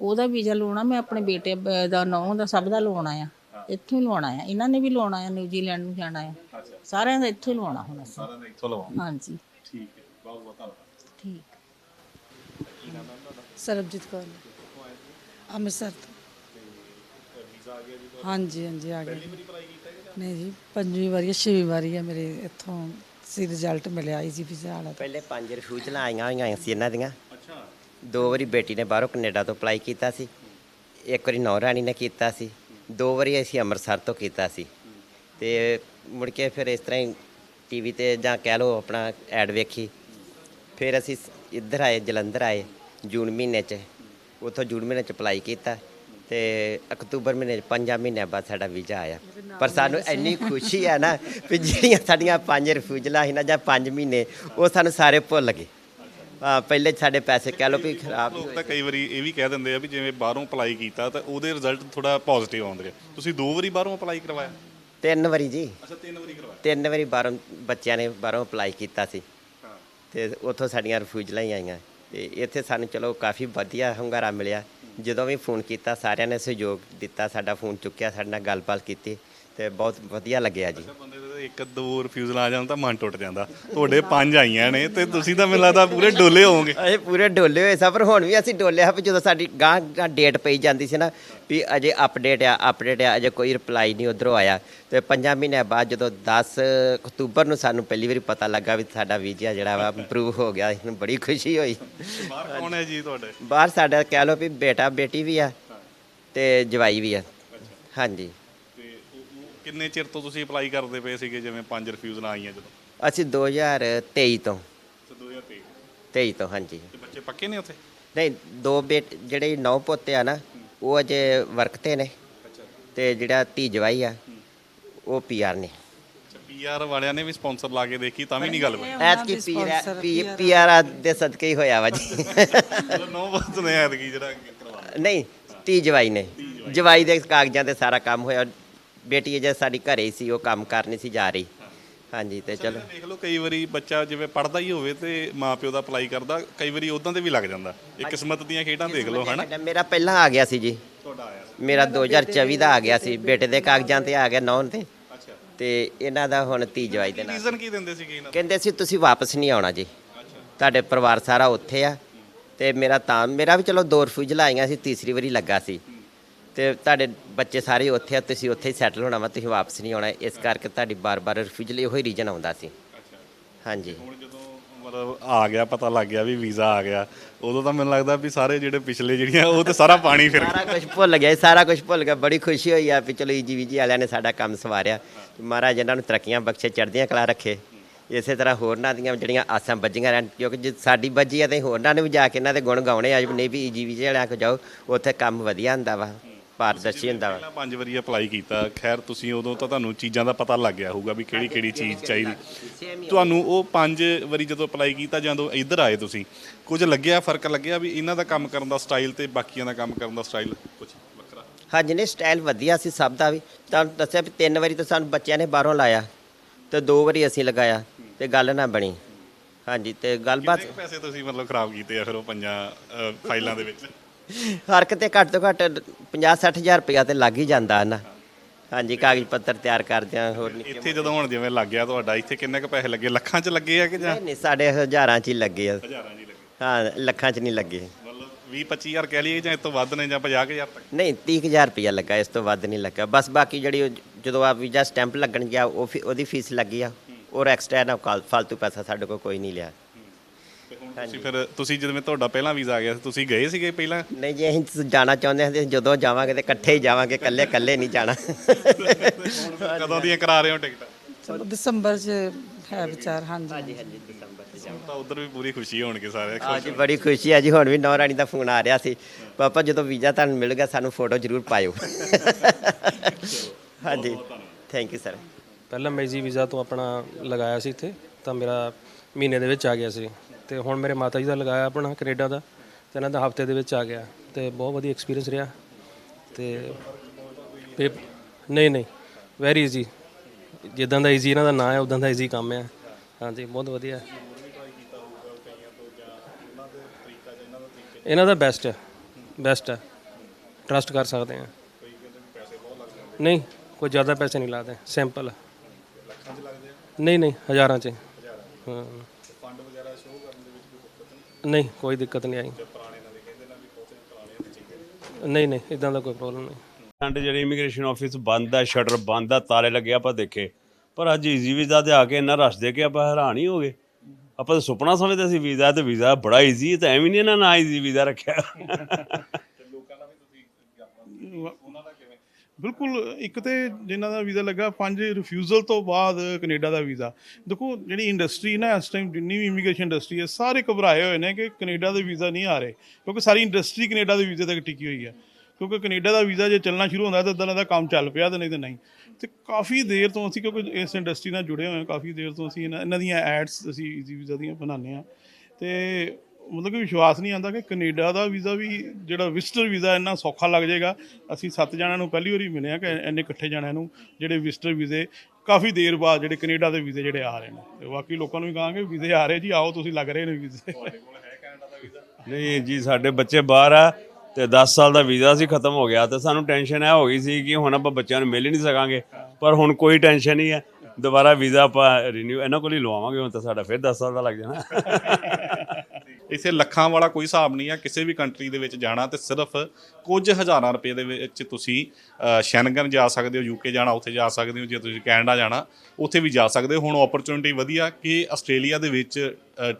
ਉਹਦਾ ਵੀਜ਼ਾ ਲਾਉਣਾ ਮੈਂ ਆਪਣੇ ਬੇਟੇ ਦਾ ਨੌਂ ਦਾ ਸਭ ਦਾ ਲਾਉਣਾ ਆ ਇੱਥੋਂ ਹੀ ਲਾਉਣਾ ਆ ਇਹਨਾਂ ਨੇ ਵੀ ਲਾਉਣਾ ਆ ਨਿਊਜ਼ੀਲੈਂਡ ਨੂੰ ਜਾਣਾ ਆ ਸਾਰਿਆਂ ਦਾ ਇੱਥੋਂ ਹੀ ਲਾਉਣਾ ਹੁਣ ਅਸੀਂ। ਸਾਰਿਆਂ ਦਾ ਇੱਥੋਂ ਲਵਾਓ ਹਾਂਜੀ। ਠੀਕ ਹੈ ਬਹੁਤ ਬਹੁਤ ਧੰਨਵਾਦ। ਠੀਕ। ਸਰਬਜੀਤ ਕੌਰ। ਅੰਮ੍ਰਿਤਸਰ ਤੋਂ। ਹਾਂਜੀ ਹਾਂਜੀ ਆ ਗਿਆ। ਨਹੀਂ? ਜੀ ਪੰਜਵੀਂ ਵਾਰੀ ਹੈ ਛੇਵੀਂ ਵਾਰੀ ਹੈ ਮੇਰੇ ਇੱਥੋਂ ਸੀ ਰਿਜ਼ਲਟ ਮਿਲਿਆ ਈਜ਼ੀ ਵੀਜ਼ਾ ਵਾਲਾ ਪਹਿਲੇ ਪੰਜ ਰਿਫਿਊਜ਼ਲਾਂ ਆਈਆਂ ਹੋਈਆਂ ਸੀ ਇਹਨਾਂ ਦੀਆਂ। ਅੱਛਾ। ਦੋ ਵਾਰੀ ਬੇਟੀ ਨੇ ਬਾਹਰੋਂ ਕੈਨੇਡਾ ਤੋਂ ਅਪਲਾਈ ਕੀਤਾ ਸੀ। ਇੱਕ ਵਾਰੀ ਨੌ ਰਾਣੀ ਨੇ ਕੀਤਾ ਸੀ। ਦੋ ਵਾਰੀ ਅਸੀਂ ਅੰਮ੍ਰਿਤਸਰ ਤੋਂ ਕੀਤਾ ਸੀ। ਤੇ ਮੁੜ ਕੇ ਫਿਰ ਇਸ ਤਰ੍ਹਾਂ ਹੀ ਟੀਵੀ ਤੇ ਜਾਂ ਕਹਿ ਲਓ ਆਪਣਾ ਐਡ ਵੇਖੀ। ਫਿਰ ਅਸੀਂ ਸ- ਇੱਧਰ ਆਏ ਜਲੰਧਰ ਆਏ ਜੂਨ ਮਹੀਨੇ 'ਚ। ਉੱਥੋਂ ਜੂਨ ਮਹੀਨੇ 'ਚ ਅਪਲਾਈ ਕੀਤਾ ਤੇ ਅਕਤੂਬਰ ਮਹੀਨੇ 'ਚ ਪੰਜਾਂ ਮਹੀਨਿਆਂ ਬਾਅਦ ਸਾਡਾ ਵੀਜ਼ਾ ਆਇਆ। ਪਰ ਸਾਨੂੰ ਇੰਨੀ ਖੁਸ਼ੀ ਹੈ ਨਾ ਵੀ ਜਿਹੜੀਆਂ ਸਾਡੀਆਂ ਪੰਜ ਰਿਫਿਊਜਲਾਂ ਸੀ ਨਾ ਜਾਂ ਪੰਜ ਮਹੀਨੇ ਉਹ ਸਾਨੂੰ ਸਾਰੇ ਭੁੱਲ ਗਏ। ਹਾਂ ਪਹਿਲੇ ਸਾਡੇ ਪੈਸੇ ਕਹਿ ਲਓ ਵੀ ਖਰਾਬ ਲੋਕ ਤਾਂ ਕਈ ਵਾਰੀ ਇਹ ਵੀ ਕਹਿ ਦਿੰਦੇ ਆ ਵੀ ਜਿਵੇਂ ਬਾਹਰੋਂ ਅਪਲਾਈ ਕੀਤਾ ਤਾਂ ਉਹਦੇ ਰਿਜ਼ਲਟ ਥੋੜਾ ਪੋਜ਼ਿਟਿਵ ਆਉਂਦੇ ਆ। ਤੁਸੀਂ ਦੋ ਵਾਰੀ ਬਾਹਰੋਂ ਅਪਲਾਈ ਕਰਵਾਇਆ? ਤਿੰਨ ਵਾਰੀ ਜੀ। ਅੱਛਾ ਤਿੰਨ ਵਾਰੀ ਕਰਵਾਇਆ। ਤਿੰਨ ਵਾਰੀ ਬਾਹਰੋਂ ਬੱਚਿਆਂ ਨੇ ਬਾਹਰੋਂ ਅਪਲਾਈ ਕੀਤਾ ਸੀ। ਹਾਂ। ਤੇ ਉੱਥੋਂ ਸਾਡੀਆਂ ਰਿਫਿਊਜਲਾਂ ਹੀ ਆਈਆਂ। ਤੇ ਇੱਥੇ ਸਾਨੂੰ ਚਲੋ ਕਾਫੀ ਵਧੀਆ ਹੁੰਗਾਰਾ ਮਿਲਿਆ। ਜਦੋਂ ਵੀ ਫੋਨ ਕੀਤਾ ਸਾਰਿਆਂ ਨੇ ਸਹਿਯੋਗ ਦਿੱਤਾ ਸਾਡਾ ਫੋਨ ਚੁੱਕਿਆ ਸਾਡੇ ਨਾਲ ਗੱਲਬਾਤ ਕੀਤੀ। ਤੇ ਬਹੁਤ ਵਧੀਆ ਲੱਗਿਆ ਜੀ। ਬੰਦੇ ਦੇ ਇੱਕ ਦੋ ਰਿਫਿਊਜ਼ਲ ਆ ਤਾਂ ਮਨ ਟੁੱਟ ਜਾਂਦਾ। ਤੁਹਾਡੇ ਪੰਜ ਆਈਆਂ ਨੇ ਤੇ ਤੁਸੀਂ ਤਾਂ ਮੈਨੂੰ ਲੱਗਦਾ ਪੂਰੇ ਡੋਲੇ ਹੋਵੋਗੇ। ਅਸੀਂ ਪੂਰੇ ਡੋਲੇ ਹੋਏ ਸਾ ਪਰ ਹੁਣ ਵੀ ਅਸੀਂ ਡੋਲੇ ਹਾਂ ਵੀ ਜਦੋਂ ਸਾਡੀ ਗਾਂ ਡੇਟ ਪਈ ਜਾਂਦੀ ਸੀ ਨਾ ਵੀ ਅਜੇ ਅਪਡੇਟ ਆ ਅਪਡੇਟ ਆ ਅਜੇ ਕੋਈ ਰਿਪਲਾਈ ਨਹੀਂ ਉਧਰੋਂ ਆਇਆ। ਤੇ ਪੰਜਾਂ ਮਹੀਨਿਆਂ ਬਾਅਦ ਜਦੋਂ 10 ਅਕਤੂਬਰ ਨੂੰ ਸਾਨੂੰ ਪਹਿਲੀ ਵਾਰੀ ਪਤਾ ਲੱਗਾ ਵੀ ਸਾਡਾ ਵੀਜ਼ਾ ਜਿਹੜਾ ਵਾ ਅਪਰੂਵ ਹੋ ਗਿਆ ਸਾਨੂੰ ਬੜੀ ਖੁਸ਼ੀ ਹੋਈ। ਬਾਹਰ ਕੌਣ ਹੈ ਜੀ ਤੁਹਾਡੇ? ਬਾਹਰ ਸਾਡਾ ਕਹਿ ਲਓ ਵੀ ਬੇਟਾ ਬੇਟੀ ਵੀ ਆ ਤੇ ਜਵਾਈ ਵੀ ਆ। ਹਾਂਜੀ। ਕਿੰਨੇ ਚਿਰ ਤੋਂ ਤੁਸੀਂ ਅਪਲਾਈ ਕਰਦੇ ਪਏ ਸੀਗੇ ਜਿਵੇਂ ਪੰਜ ਰਿਫਿਊਜ਼ਲਾਂ ਆਈਆਂ ਜਦੋਂ? ਅਸੀਂ 2023 ਤੋਂ। ਤੇ 2023 23 ਤੋਂ ਹਾਂਜੀ। ਤੇ ਬੱਚੇ ਪੱਕੇ ਨੇ ਉੱਥੇ? ਨਹੀਂ ਦੋ ਬੇਟ ਜਿਹੜੇ ਨੌ ਪੋਤੇ ਆ ਨਾ ਉਹ ਅਜੇ ਵਰਕ ਤੇ ਨੇ। ਤੇ ਜਿਹੜਾ ਧੀ ਜਵਾਈ ਆ ਉਹ ਪੀਆਰ ਨੇ। ਪੀਆਰ ਵਾਲਿਆਂ ਨੇ ਵੀ ਸਪਾਂਸਰ ਲਾ ਕੇ ਦੇਖੀ ਤਾਂ ਵੀ ਨਹੀਂ ਗੱਲ ਬਣੀ ਐਤਕੀ ਪੀਆਰ ਪੀਆਰ ਦੇ ਸਦਕੇ ਹੀ ਹੋਇਆ ਵਾ ਜੀ। ਮਤਲਬ ਨੌ ਬੰਦ ਨੇ ਐਤਕੀ ਜਿਹੜਾ ਕਰਵਾ ਨਹੀਂ ਧੀ ਜਵਾਈ ਨੇ। ਜਵਾਈ ਦੇ ਕਾਗਜ਼ਾਂ ਤੇ ਸਾਰਾ ਕੰਮ ਹੋਇਆ। ਬੇਟੀ ਜੇ ਸਾਡੀ ਘਰੇ ਹੀ ਸੀ ਉਹ ਕੰਮ ਕਰ ਨਹੀਂ ਸੀ ਜਾ ਰਹੀ। ਹਾਂਜੀ ਤੇ ਚਲੋ। ਦੇਖ ਲਓ ਕਈ ਵਾਰੀ ਬੱਚਾ ਜਿਵੇਂ ਪੜਦਾ ਹੀ ਹੋਵੇ ਤੇ ਮਾਪਿਓ ਦਾ ਅਪਲਾਈ ਕਰਦਾ ਕਈ ਵਾਰੀ ਉਦਾਂ ਤੇ ਵੀ ਲੱਗ ਜਾਂਦਾ। ਇਹ ਕਿਸਮਤ ਦੀਆਂ ਖੇਡਾਂ ਦੇਖ ਲਓ ਹਨਾ? ਮੇਰਾ ਪਹਿਲਾਂ ਆ ਗਿਆ ਸੀ ਜੀ। ਤੁਹਾਡਾ ਆਇਆ ਮੇਰਾ 2024 ਦਾ ਆ ਗਿਆ ਸੀ ਬੇਟੇ ਦੇ ਕਾਗਜ਼ਾਂ ਤੇ ਆ ਗਿਆ ਨੌਂ ਤੇ ਅੱਛਾ। ਤੇ ਇਹਨਾਂ ਦਾ ਹੁਣ ਧੀ ਜਵਾਈ ਦੇ ਨਾਲ। ਰੀਜ਼ਨ ਕੀ ਦਿੰਦੇ ਸੀਗੇ ਇਹਨਾਂ ਕਹਿੰਦੇ ਸੀ ਤੁਸੀਂ ਵਾਪਸ ਨਹੀਂ ਆਉਣਾ ਜੀ। ਤੁਹਾਡੇ ਪਰਿਵਾਰ ਸਾਰਾ ਉੱਥੇ ਆ। ਤੇ ਮੇਰਾ ਤਾਂ ਮੇਰਾ ਵੀ ਚਲੋ ਦੋ ਰਿਫਿਊਜ਼ਲ ਆਈਆਂ ਸੀ ਤੀਸਰੀ ਵਾਰੀ ਲੱਗਾ ਸੀ। ਤੇ ਤੁਹਾਡੇ ਬੱਚੇ ਸਾਰੇ ਉੱਥੇ ਆ ਤੁਸੀਂ ਉੱਥੇ ਹੀ ਸੈਟਲ ਹੋਣਾ ਵਾ ਤੁਸੀਂ ਵਾਪਸ ਨਹੀਂ ਆਉਣਾ। ਇਸ ਕਰਕੇ ਤੁਹਾਡੀ ਬਾਰ-ਬਾਰ ਰਿਫਿਊਜ਼ਲ ਇਹੋ ਹੀ ਰੀਜਨ ਆਉਂਦਾ ਸੀ। ਹਾਂਜੀ। ਹੁਣ ਜਦੋਂ ਮਤਲਬ ਆ ਗਿਆ ਪਤਾ ਲੱਗ ਗਿਆ ਵੀ ਵੀਜ਼ਾ ਆ ਗਿਆ ਉਦੋਂ ਤਾਂ ਮੈਨੂੰ ਲੱਗਦਾ ਵੀ ਸਾਰੇ ਜਿਹੜੇ ਪਿਛਲੇ ਜਿਹੜੀਆਂ ਉਹ ਤੇ ਸਾਰਾ ਪਾਣੀ ਫਿਰ ਸਾਰਾ ਕੁਝ ਭੁੱਲ ਗਿਆ ਸਾਰਾ ਕੁਝ ਭੁੱਲ ਗਿਆ। ਬੜੀ ਖੁਸ਼ੀ ਹੋਈ ਆ ਵੀ ਚਲੋ ਈਜੀ ਵੀਜੀ ਵਾਲਿਆਂ ਨੇ ਸਾਡਾ ਕੰਮ ਸਵਾਰਿਆ। ਮਹਾਰਾਜ ਇਹਨਾਂ ਨੂੰ ਤਰੱਕੀਆਂ ਬਖਸ਼ੇ ਚੜ੍ਹਦੀਆਂ ਕਲਾ ਰੱਖੇ। ਇਸੇ ਤਰ੍ਹਾਂ ਹੋਰਨਾਂ ਦੀਆਂ ਜਿਹੜੀਆਂ ਆਸਾਂ ਵੱਜੀਆਂ ਰਹਿਣ ਕਿਉਂਕਿ ਜੇ ਸਾਡੀ ਵੱਜੀ ਆ ਤੇ ਹੋਰਨਾਂ ਨੇ ਵੀ ਜਾ ਕੇ ਇਹਨਾਂ ਦੇ ਗੁਣ ਗਾਉਣੇ ਆ। ਨਹੀਂ ਵੀ ਈਜੀ ਵੀਜੀ ਵਾਲਿਆਂ ਕੋ ਜਾਓ ਉੱਥੇ ਕੰਮ ਵਧੀਆ ਹੁੰਦਾ ਵਾ। ਪਾਰਦਰਸ਼ੀ ਹੁੰਦਾ ਵਾ ਪਹਿਲਾਂ ਪੰਜ ਵਾਰੀ ਅਪਲਾਈ ਕੀਤਾ ਖੈਰ ਤੁਸੀਂ ਉਦੋਂ ਤਾਂ ਤੁਹਾਨੂੰ ਚੀਜ਼ਾਂ ਦਾ ਪਤਾ ਲੱਗ ਗਿਆ ਹੋਊਗਾ ਵੀ ਕਿਹੜੀ ਕਿਹੜੀ ਚੀਜ਼ ਚਾਹੀਦੀ। ਤੁਹਾਨੂੰ ਉਹ ਪੰਜ ਵਾਰੀ ਜਦੋਂ ਅਪਲਾਈ ਕੀਤਾ ਜਦੋਂ ਇੱਧਰ ਆਏ ਤੁਸੀਂ ਕੁਝ ਲੱਗਿਆ ਫ਼ਰਕ ਲੱਗਿਆ ਵੀ ਇਹਨਾਂ ਦਾ ਕੰਮ ਕਰਨ ਦਾ ਸਟਾਈਲ ਤੇ ਬਾਕੀਆਂ ਦਾ ਕੰਮ ਕਰਨ ਦਾ ਸਟਾਈਲ ਕੁਝ ਵੱਖਰਾ? ਹਾਂਜੀ ਨੇ ਸਟਾਈਲ ਵਧੀਆ ਸੀ ਸਭ ਦਾ ਵੀ। ਤੁਹਾਨੂੰ ਦੱਸਿਆ ਵੀ ਤਿੰਨ ਵਾਰੀ ਤਾਂ ਸਾਨੂੰ ਬੱਚਿਆਂ ਨੇ ਬਾਹਰੋਂ ਲਾਇਆ ਤੇ ਦੋ ਵਾਰੀ ਅਸੀਂ ਲਗਾਇਆ ਤੇ ਗੱਲ ਨਾ ਬਣੀ। ਹਾਂਜੀ ਤੇ ਗੱਲਬਾਤ ਪੈਸੇ ਤੁਸੀਂ ਮਤਲਬ ਖਰਾਬ ਕੀਤੇ ਆ ਫਿਰ ਉਹ ਪੰਜਾਂ ਫਾਈਲਾਂ ਦੇ ਵਿੱਚ? ਹਰਕ ਤੇ ਘੱਟ ਤੋਂ ਘੱਟ 50 ਹਜ਼ਾਰ ਰੁਪਇਆ ਤੇ ਲੱਗ ਹੀ ਜਾਂਦਾ ਨਾ। ਹਾਂਜੀ ਕਾਗਜ਼ ਪੱਤਰ ਤਿਆਰ ਕਰਦਿਆਂ ਹੋਰ ਨਿੱਕੇ ਇੱਥੇ ਜਦੋਂ ਹੁਣ ਜਿਵੇਂ ਲੱਗ ਗਿਆ ਤੁਹਾਡਾ ਇੱਥੇ ਕਿੰਨੇ ਕੁ ਪੈਸੇ ਲੱਗੇ? ਲੱਖਾਂ 'ਚ ਲੱਗੇ ਆ ਕਿ ਜਾਂ? ਨਹੀਂ ਨਹੀਂ ਸਾਡੇ ਹਜ਼ਾਰਾਂ ਚ ਹੀ ਲੱਗੇ ਆ। ਹਜ਼ਾਰਾਂ 'ਚ ਹੀ ਲੱਗੇ। ਹਾਂ ਲੱਖਾਂ ਚ ਨਹੀਂ ਲੱਗੇ। ਮਤਲਬ 20 25000 ਕਹਿ ਲਈਏ ਜਾਂ ਇਸ ਤੋਂ ਵੱਧ ਨੇ ਜਾਂ 50000 ਤੱਕ? ਨਹੀਂ 30000 ਰੁਪਇਆ ਲੱਗਾ ਇਸ ਤੋਂ ਵੱਧ ਨਹੀਂ ਲੱਗਾ। ਬਸ ਬਾਕੀ ਜਿਹੜੀ ਉਹ ਜਦੋਂ ਆ ਵੀਜ਼ਾ ਸਟੈਂਪ ਲੱਗਣ ਗਿਆ ਉਹ ਫੀ- ਉਹਦੀ ਫੀਸ ਲੱਗੀ ਆ। ਔਰ ਐਕਸਟਰਾ ਨਾ ਕਾਲ ਫालतू ਪੈਸਾ ਸਾਡੇ ਕੋਲ ਕੋਈ ਨਹੀਂ ਲਿਆ। ਤੁਸੀਂ ਫਿਰ ਤੁਸੀਂ ਜਿਵੇਂ ਤੁਹਾਡਾ ਪਹਿਲਾਂ ਵੀਜ਼ਾ ਆ ਗਿਆ ਸੀ ਤੁਸੀਂ ਗਏ ਸੀਗੇ ਪਹਿਲਾਂ? ਨਹੀਂ ਜੀ ਅਸੀਂ ਜਾਣਾ ਚਾਹੁੰਦੇ ਹਾਂ ਤੇ ਜਦੋਂ ਜਾਵਾਂਗੇ ਤੇ ਇਕੱਠੇ ਹੀ ਜਾਵਾਂਗੇ ਇਕੱਲੇ ਇਕੱਲੇ ਨਹੀਂ ਜਾਣਾ। ਕਦੋਂ ਦੀਆਂ ਕਰਾ ਰਹੇ ਹੋ ਟਿਕਟਾਂ? ਚਲੋ ਦਸੰਬਰ 'ਚ ਹੈ ਵਿਚਾਰ ਹਾਂਜੀ। ਹਾਂਜੀ ਦਸੰਬਰ ਚ ਜਾਵਾਂਗੇ। ਤਾਂ ਉਧਰ ਵੀ ਪੂਰੀ ਖੁਸ਼ੀ ਹੋਣਗੇ ਸਾਰੇ ਹਾਂ ਜੀ ਬੜੀ ਖੁਸ਼ੀ ਹੈ ਜੀ ਹੁਣ ਵੀ ਨੌ ਰਾਣੀ ਦਾ ਫੋਨ ਆ ਰਿਹਾ ਸੀ। ਪਾਪਾ ਜਦੋਂ ਵੀਜ਼ਾ ਤੁਹਾਨੂੰ ਮਿਲ ਗਿਆ ਸਾਨੂੰ ਫੋਟੋ ਜ਼ਰੂਰ ਪਾਇਓ। ਹਾਂਜੀ ਥੈਂਕ ਯੂ ਸਰ ਪਹਿਲਾਂ ਮੈਂ ਜੀ ਵੀਜ਼ਾ ਤੋਂ ਆਪਣਾ ਲਗਾਇਆ ਸੀ ਇੱਥੇ ਤਾਂ ਮੇਰਾ ਮਹੀਨੇ ਦੇ ਵਿੱਚ ਆ ਗਿਆ ਸੀ। ਤੇ ਹੁਣ ਮੇਰੇ ਮਾਤਾ ਜੀ ਦਾ ਲਗਾਇਆ ਆਪਣਾ ਕੈਨੇਡਾ ਦਾ ਤੇ ਇਹਨਾਂ ਦਾ ਹਫ਼ਤੇ ਦੇ ਵਿੱਚ ਆ ਗਿਆ ਤੇ ਬਹੁਤ ਵਧੀਆ ਐਕਸਪੀਰੀਅੰਸ ਰਿਹਾ ਤੇ ਪੇਪ ਨਹੀਂ ਨਹੀਂ ਵੈਰੀ ਈਜ਼ੀ ਜਿੱਦਾਂ ਦਾ ਈਜ਼ੀ ਇਹਨਾਂ ਦਾ ਨਾਂ ਹੈ ਉਦਾਂ ਦਾ ਈਜ਼ੀ ਕੰਮ ਹੈ। ਹਾਂਜੀ, ਬਹੁਤ ਵਧੀਆ। ਇਹਨਾਂ ਦਾ ਬੈਸਟ ਹੈ ਬੈਸਟ ਹੈ। ਟਰਸਟ ਕਰ ਸਕਦੇ ਹਾਂ। ਨਹੀਂ, ਕੋਈ ਜ਼ਿਆਦਾ ਪੈਸੇ ਨਹੀਂ ਲਾਦੇ ਸਿੰਪਲ ਨਹੀਂ ਨਹੀਂ, ਹਜ਼ਾਰਾਂ ਚ ਹਾਂ ਫੰਡ ਵਗੈਰਾ ਸ਼ੋਅ ਕਰਨ ਦੇ ਵਿੱਚ ਕੋਈ ਦਿੱਕਤ ਨਹੀਂ, ਕੋਈ ਦਿੱਕਤ ਨਹੀਂ ਆਈ। ਨਹੀਂ ਨਹੀਂ, ਇਦਾਂ ਦਾ ਕੋਈ ਪ੍ਰੋਬਲਮ ਨਹੀਂ। ਸਾਡੇ ਜਿਹੜੇ ਇਮੀਗ੍ਰੇਸ਼ਨ ਆਫਿਸ ਬੰਦ ਆ ਸ਼ਟਰ ਬੰਦ ਆ, ਤਾਲੇ ਲੱਗੇ ਆਪਾਂ ਦੇਖੇ। ਪਰ ਅੱਜ ਈਜ਼ੀ ਵੀਜ਼ਾ ਤੇ ਆ ਕੇ ਇੰਨਾ ਰਸ਼ ਦੇ ਕੇ ਆਪਾਂ ਹੈਰਾਨ ਹੀ ਹੋ ਗਏ। ਆਪਾਂ ਤਾਂ ਸੁਪਨਾ ਸਮਝਦੇ ਸੀ ਵੀਜ਼ਾ ਤੇ ਵੀਜ਼ਾ ਬੜਾ ਈਜ਼ੀ ਹੈ ਤਾਂ ਐਵੇਂ ਨਹੀਂ ਇਹਨਾਂ ਨਾ ਈਜ਼ੀ ਵੀਜ਼ਾ ਰੱਖਿਆ। ਬਿਲਕੁਲ ਇੱਕ ਤੇ ਜਿਨ੍ਹਾਂ ਦਾ ਵੀਜ਼ਾ ਲੱਗਾ, ਪੰਜ ਰਿਫਿਊਜ਼ਲ ਤੋਂ ਬਾਅਦ ਕੈਨੇਡਾ ਦਾ ਵੀਜ਼ਾ। ਦੇਖੋ, ਜਿਹੜੀ ਇੰਡਸਟਰੀ ਨਾ ਇਸ ਟਾਈਮ ਜਿੰਨੀ ਵੀ ਇਮੀਗ੍ਰੇਸ਼ਨ ਇੰਡਸਟਰੀ ਹੈ, ਸਾਰੇ ਘਬਰਾਏ ਹੋਏ ਨੇ ਕਿ ਕੈਨੇਡਾ ਦੇ ਵੀਜ਼ਾ ਨਹੀਂ ਆ ਰਹੇ, ਕਿਉਂਕਿ ਸਾਰੀ ਇੰਡਸਟਰੀ ਕੈਨੇਡਾ ਦੇ ਵੀਜ਼ੇ ਤੱਕ ਟਿਕੀ ਹੋਈ ਹੈ। ਕਿਉਂਕਿ ਕੈਨੇਡਾ ਦਾ ਵੀਜ਼ਾ ਜੇ ਚੱਲਣਾ ਸ਼ੁਰੂ ਹੁੰਦਾ ਤਾਂ ਇਦਾਂ ਦਾ ਕੰਮ ਚੱਲ ਪਿਆ ਤੇ ਨਹੀਂ ਤੇ ਨਹੀਂ। ਤੇ ਕਾਫੀ ਦੇਰ ਤੋਂ ਅਸੀਂ ਕਿਉਂਕਿ ਇਸ ਇੰਡਸਟਰੀ ਨਾਲ ਜੁੜੇ ਹੋਏ ਹਾਂ, ਕਾਫੀ ਦੇਰ ਤੋਂ ਅਸੀਂ ਇਹਨਾਂ ਇਹਨਾਂ ਦੀਆਂ ਐਡਸ ਅਸੀਂ ਈਜ਼ੀ ਵੀਜ਼ਾ ਦੀਆਂ ਬਣਾਉਂਦੇ ਹਾਂ। ਤੇ ਮਤਲਬ ਕਿ ਵਿਸ਼ਵਾਸ ਨਹੀਂ ਆਉਂਦਾ ਕਿ ਕੈਨੇਡਾ ਦਾ ਵੀਜ਼ਾ ਵੀ ਜਿਹੜਾ ਵਿਜ਼ਟਰ ਵੀਜ਼ਾ ਇੰਨਾ ਸੌਖਾ ਲੱਗ ਜਾਏਗਾ। ਅਸੀਂ ਸੱਤ ਜਣਿਆਂ ਨੂੰ ਪਹਿਲੀ ਵਾਰੀ ਮਿਲੇ ਆ ਕਿ ਇੰਨੇ ਇਕੱਠੇ ਜਣਿਆਂ ਨੂੰ ਜਿਹੜੇ ਵਿਜ਼ਟਰ ਵੀਜ਼ੇ ਕਾਫੀ ਦੇਰ ਬਾਅਦ ਜਿਹੜੇ ਕੈਨੇਡਾ ਦੇ ਵੀਜ਼ੇ ਜਿਹੜੇ ਆ ਰਹੇ ਨੇ। ਤੇ ਬਾਕੀ ਲੋਕਾਂ ਨੂੰ ਵੀ ਕਹਾਂਗੇ ਵੀਜ਼ੇ ਆ ਰਹੇ ਜੀ ਆਓ ਤੁਸੀਂ ਲੱਗ ਰਹੇ ਨੇ ਵੀਜ਼ੇ। ਨਹੀਂ ਜੀ ਸਾਡੇ ਬੱਚੇ ਬਾਹਰ ਆ ਤੇ 10 ਸਾਲ ਦਾ ਵੀਜ਼ਾ ਸੀ ਖਤਮ ਹੋ ਗਿਆ ਤੇ ਸਾਨੂੰ ਟੈਨਸ਼ਨ ਇਹ ਹੋ ਗਈ ਸੀ ਕਿ ਹੁਣ ਆਪਾਂ ਬੱਚਿਆਂ ਨੂੰ ਮਿਲ ਹੀ ਨਹੀਂ ਸਕਾਂਗੇ। ਪਰ ਹੁਣ ਕੋਈ ਟੈਨਸ਼ਨ ਨਹੀਂ ਹੈ। ਦੁਬਾਰਾ ਵੀਜ਼ਾ ਆਪਾਂ ਰੀਨਿਊ ਇਹਨਾਂ ਕੋਲ ਹੀ ਲਵਾਵਾਂਗੇ ਹੁਣ ਤਾਂ ਸਾਡਾ ਫਿਰ 10 ਸਾਲ ਦਾ ਲੱਗ ਜਾਣਾ। ਇੱਥੇ ਲੱਖਾਂ ਵਾਲਾ ਕੋਈ ਹਿਸਾਬ ਨਹੀਂ ਆ ਕਿਸੇ ਵੀ ਕੰਟਰੀ ਦੇ ਵਿੱਚ ਜਾਣਾ ਤੇ ਸਿਰਫ ਕੁਝ ਹਜ਼ਾਰਾਂ ਰੁਪਏ ਦੇ ਵਿੱਚ ਤੁਸੀਂ ਅ, ਸ਼ੈਨਗਨ ਜਾ ਸਕਦੇ ਹੋ ਯੂਕੇ ਜਾਣਾ ਉੱਥੇ ਜਾ ਸਕਦੇ ਹੋ ਜੇ ਤੁਸੀਂ ਕੈਨੇਡਾ ਜਾਣਾ ਉੱਥੇ ਵੀ ਜਾ ਸਕਦੇ ਹੋ। ਹੁਣ ਓਪਰਚੁਨਿਟੀ ਵਧੀਆ ਕਿ ਆਸਟ੍ਰੇਲੀਆ ਦੇ ਵਿੱਚ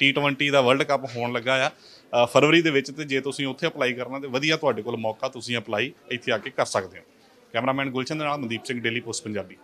ਟੀ20 ਦਾ ਵਰਲਡ ਕੱਪ ਹੋਣ ਲੱਗਾ ਆ ਫਰਵਰੀ ਦੇ ਵਿੱਚ ਤੇ ਜੇ ਤੁਸੀਂ ਉੱਥੇ ਅਪਲਾਈ ਕਰਨਾ ਤੇ ਵਧੀਆ ਤੁਹਾਡੇ ਕੋਲ ਮੌਕਾ ਤੁਸੀਂ ਅਪਲਾਈ ਇੱਥੇ ਆ ਕੇ ਕਰ ਸਕਦੇ ਹੋ। ਕੈਮਰਾਮੈਨ ਗੁਲਸ਼ਨ ਦੇ ਨਾਲ ਮਨਦੀਪ ਸਿੰਘ ਡੇਲੀ ਪੋਸਟ ਪੰਜਾਬੀ।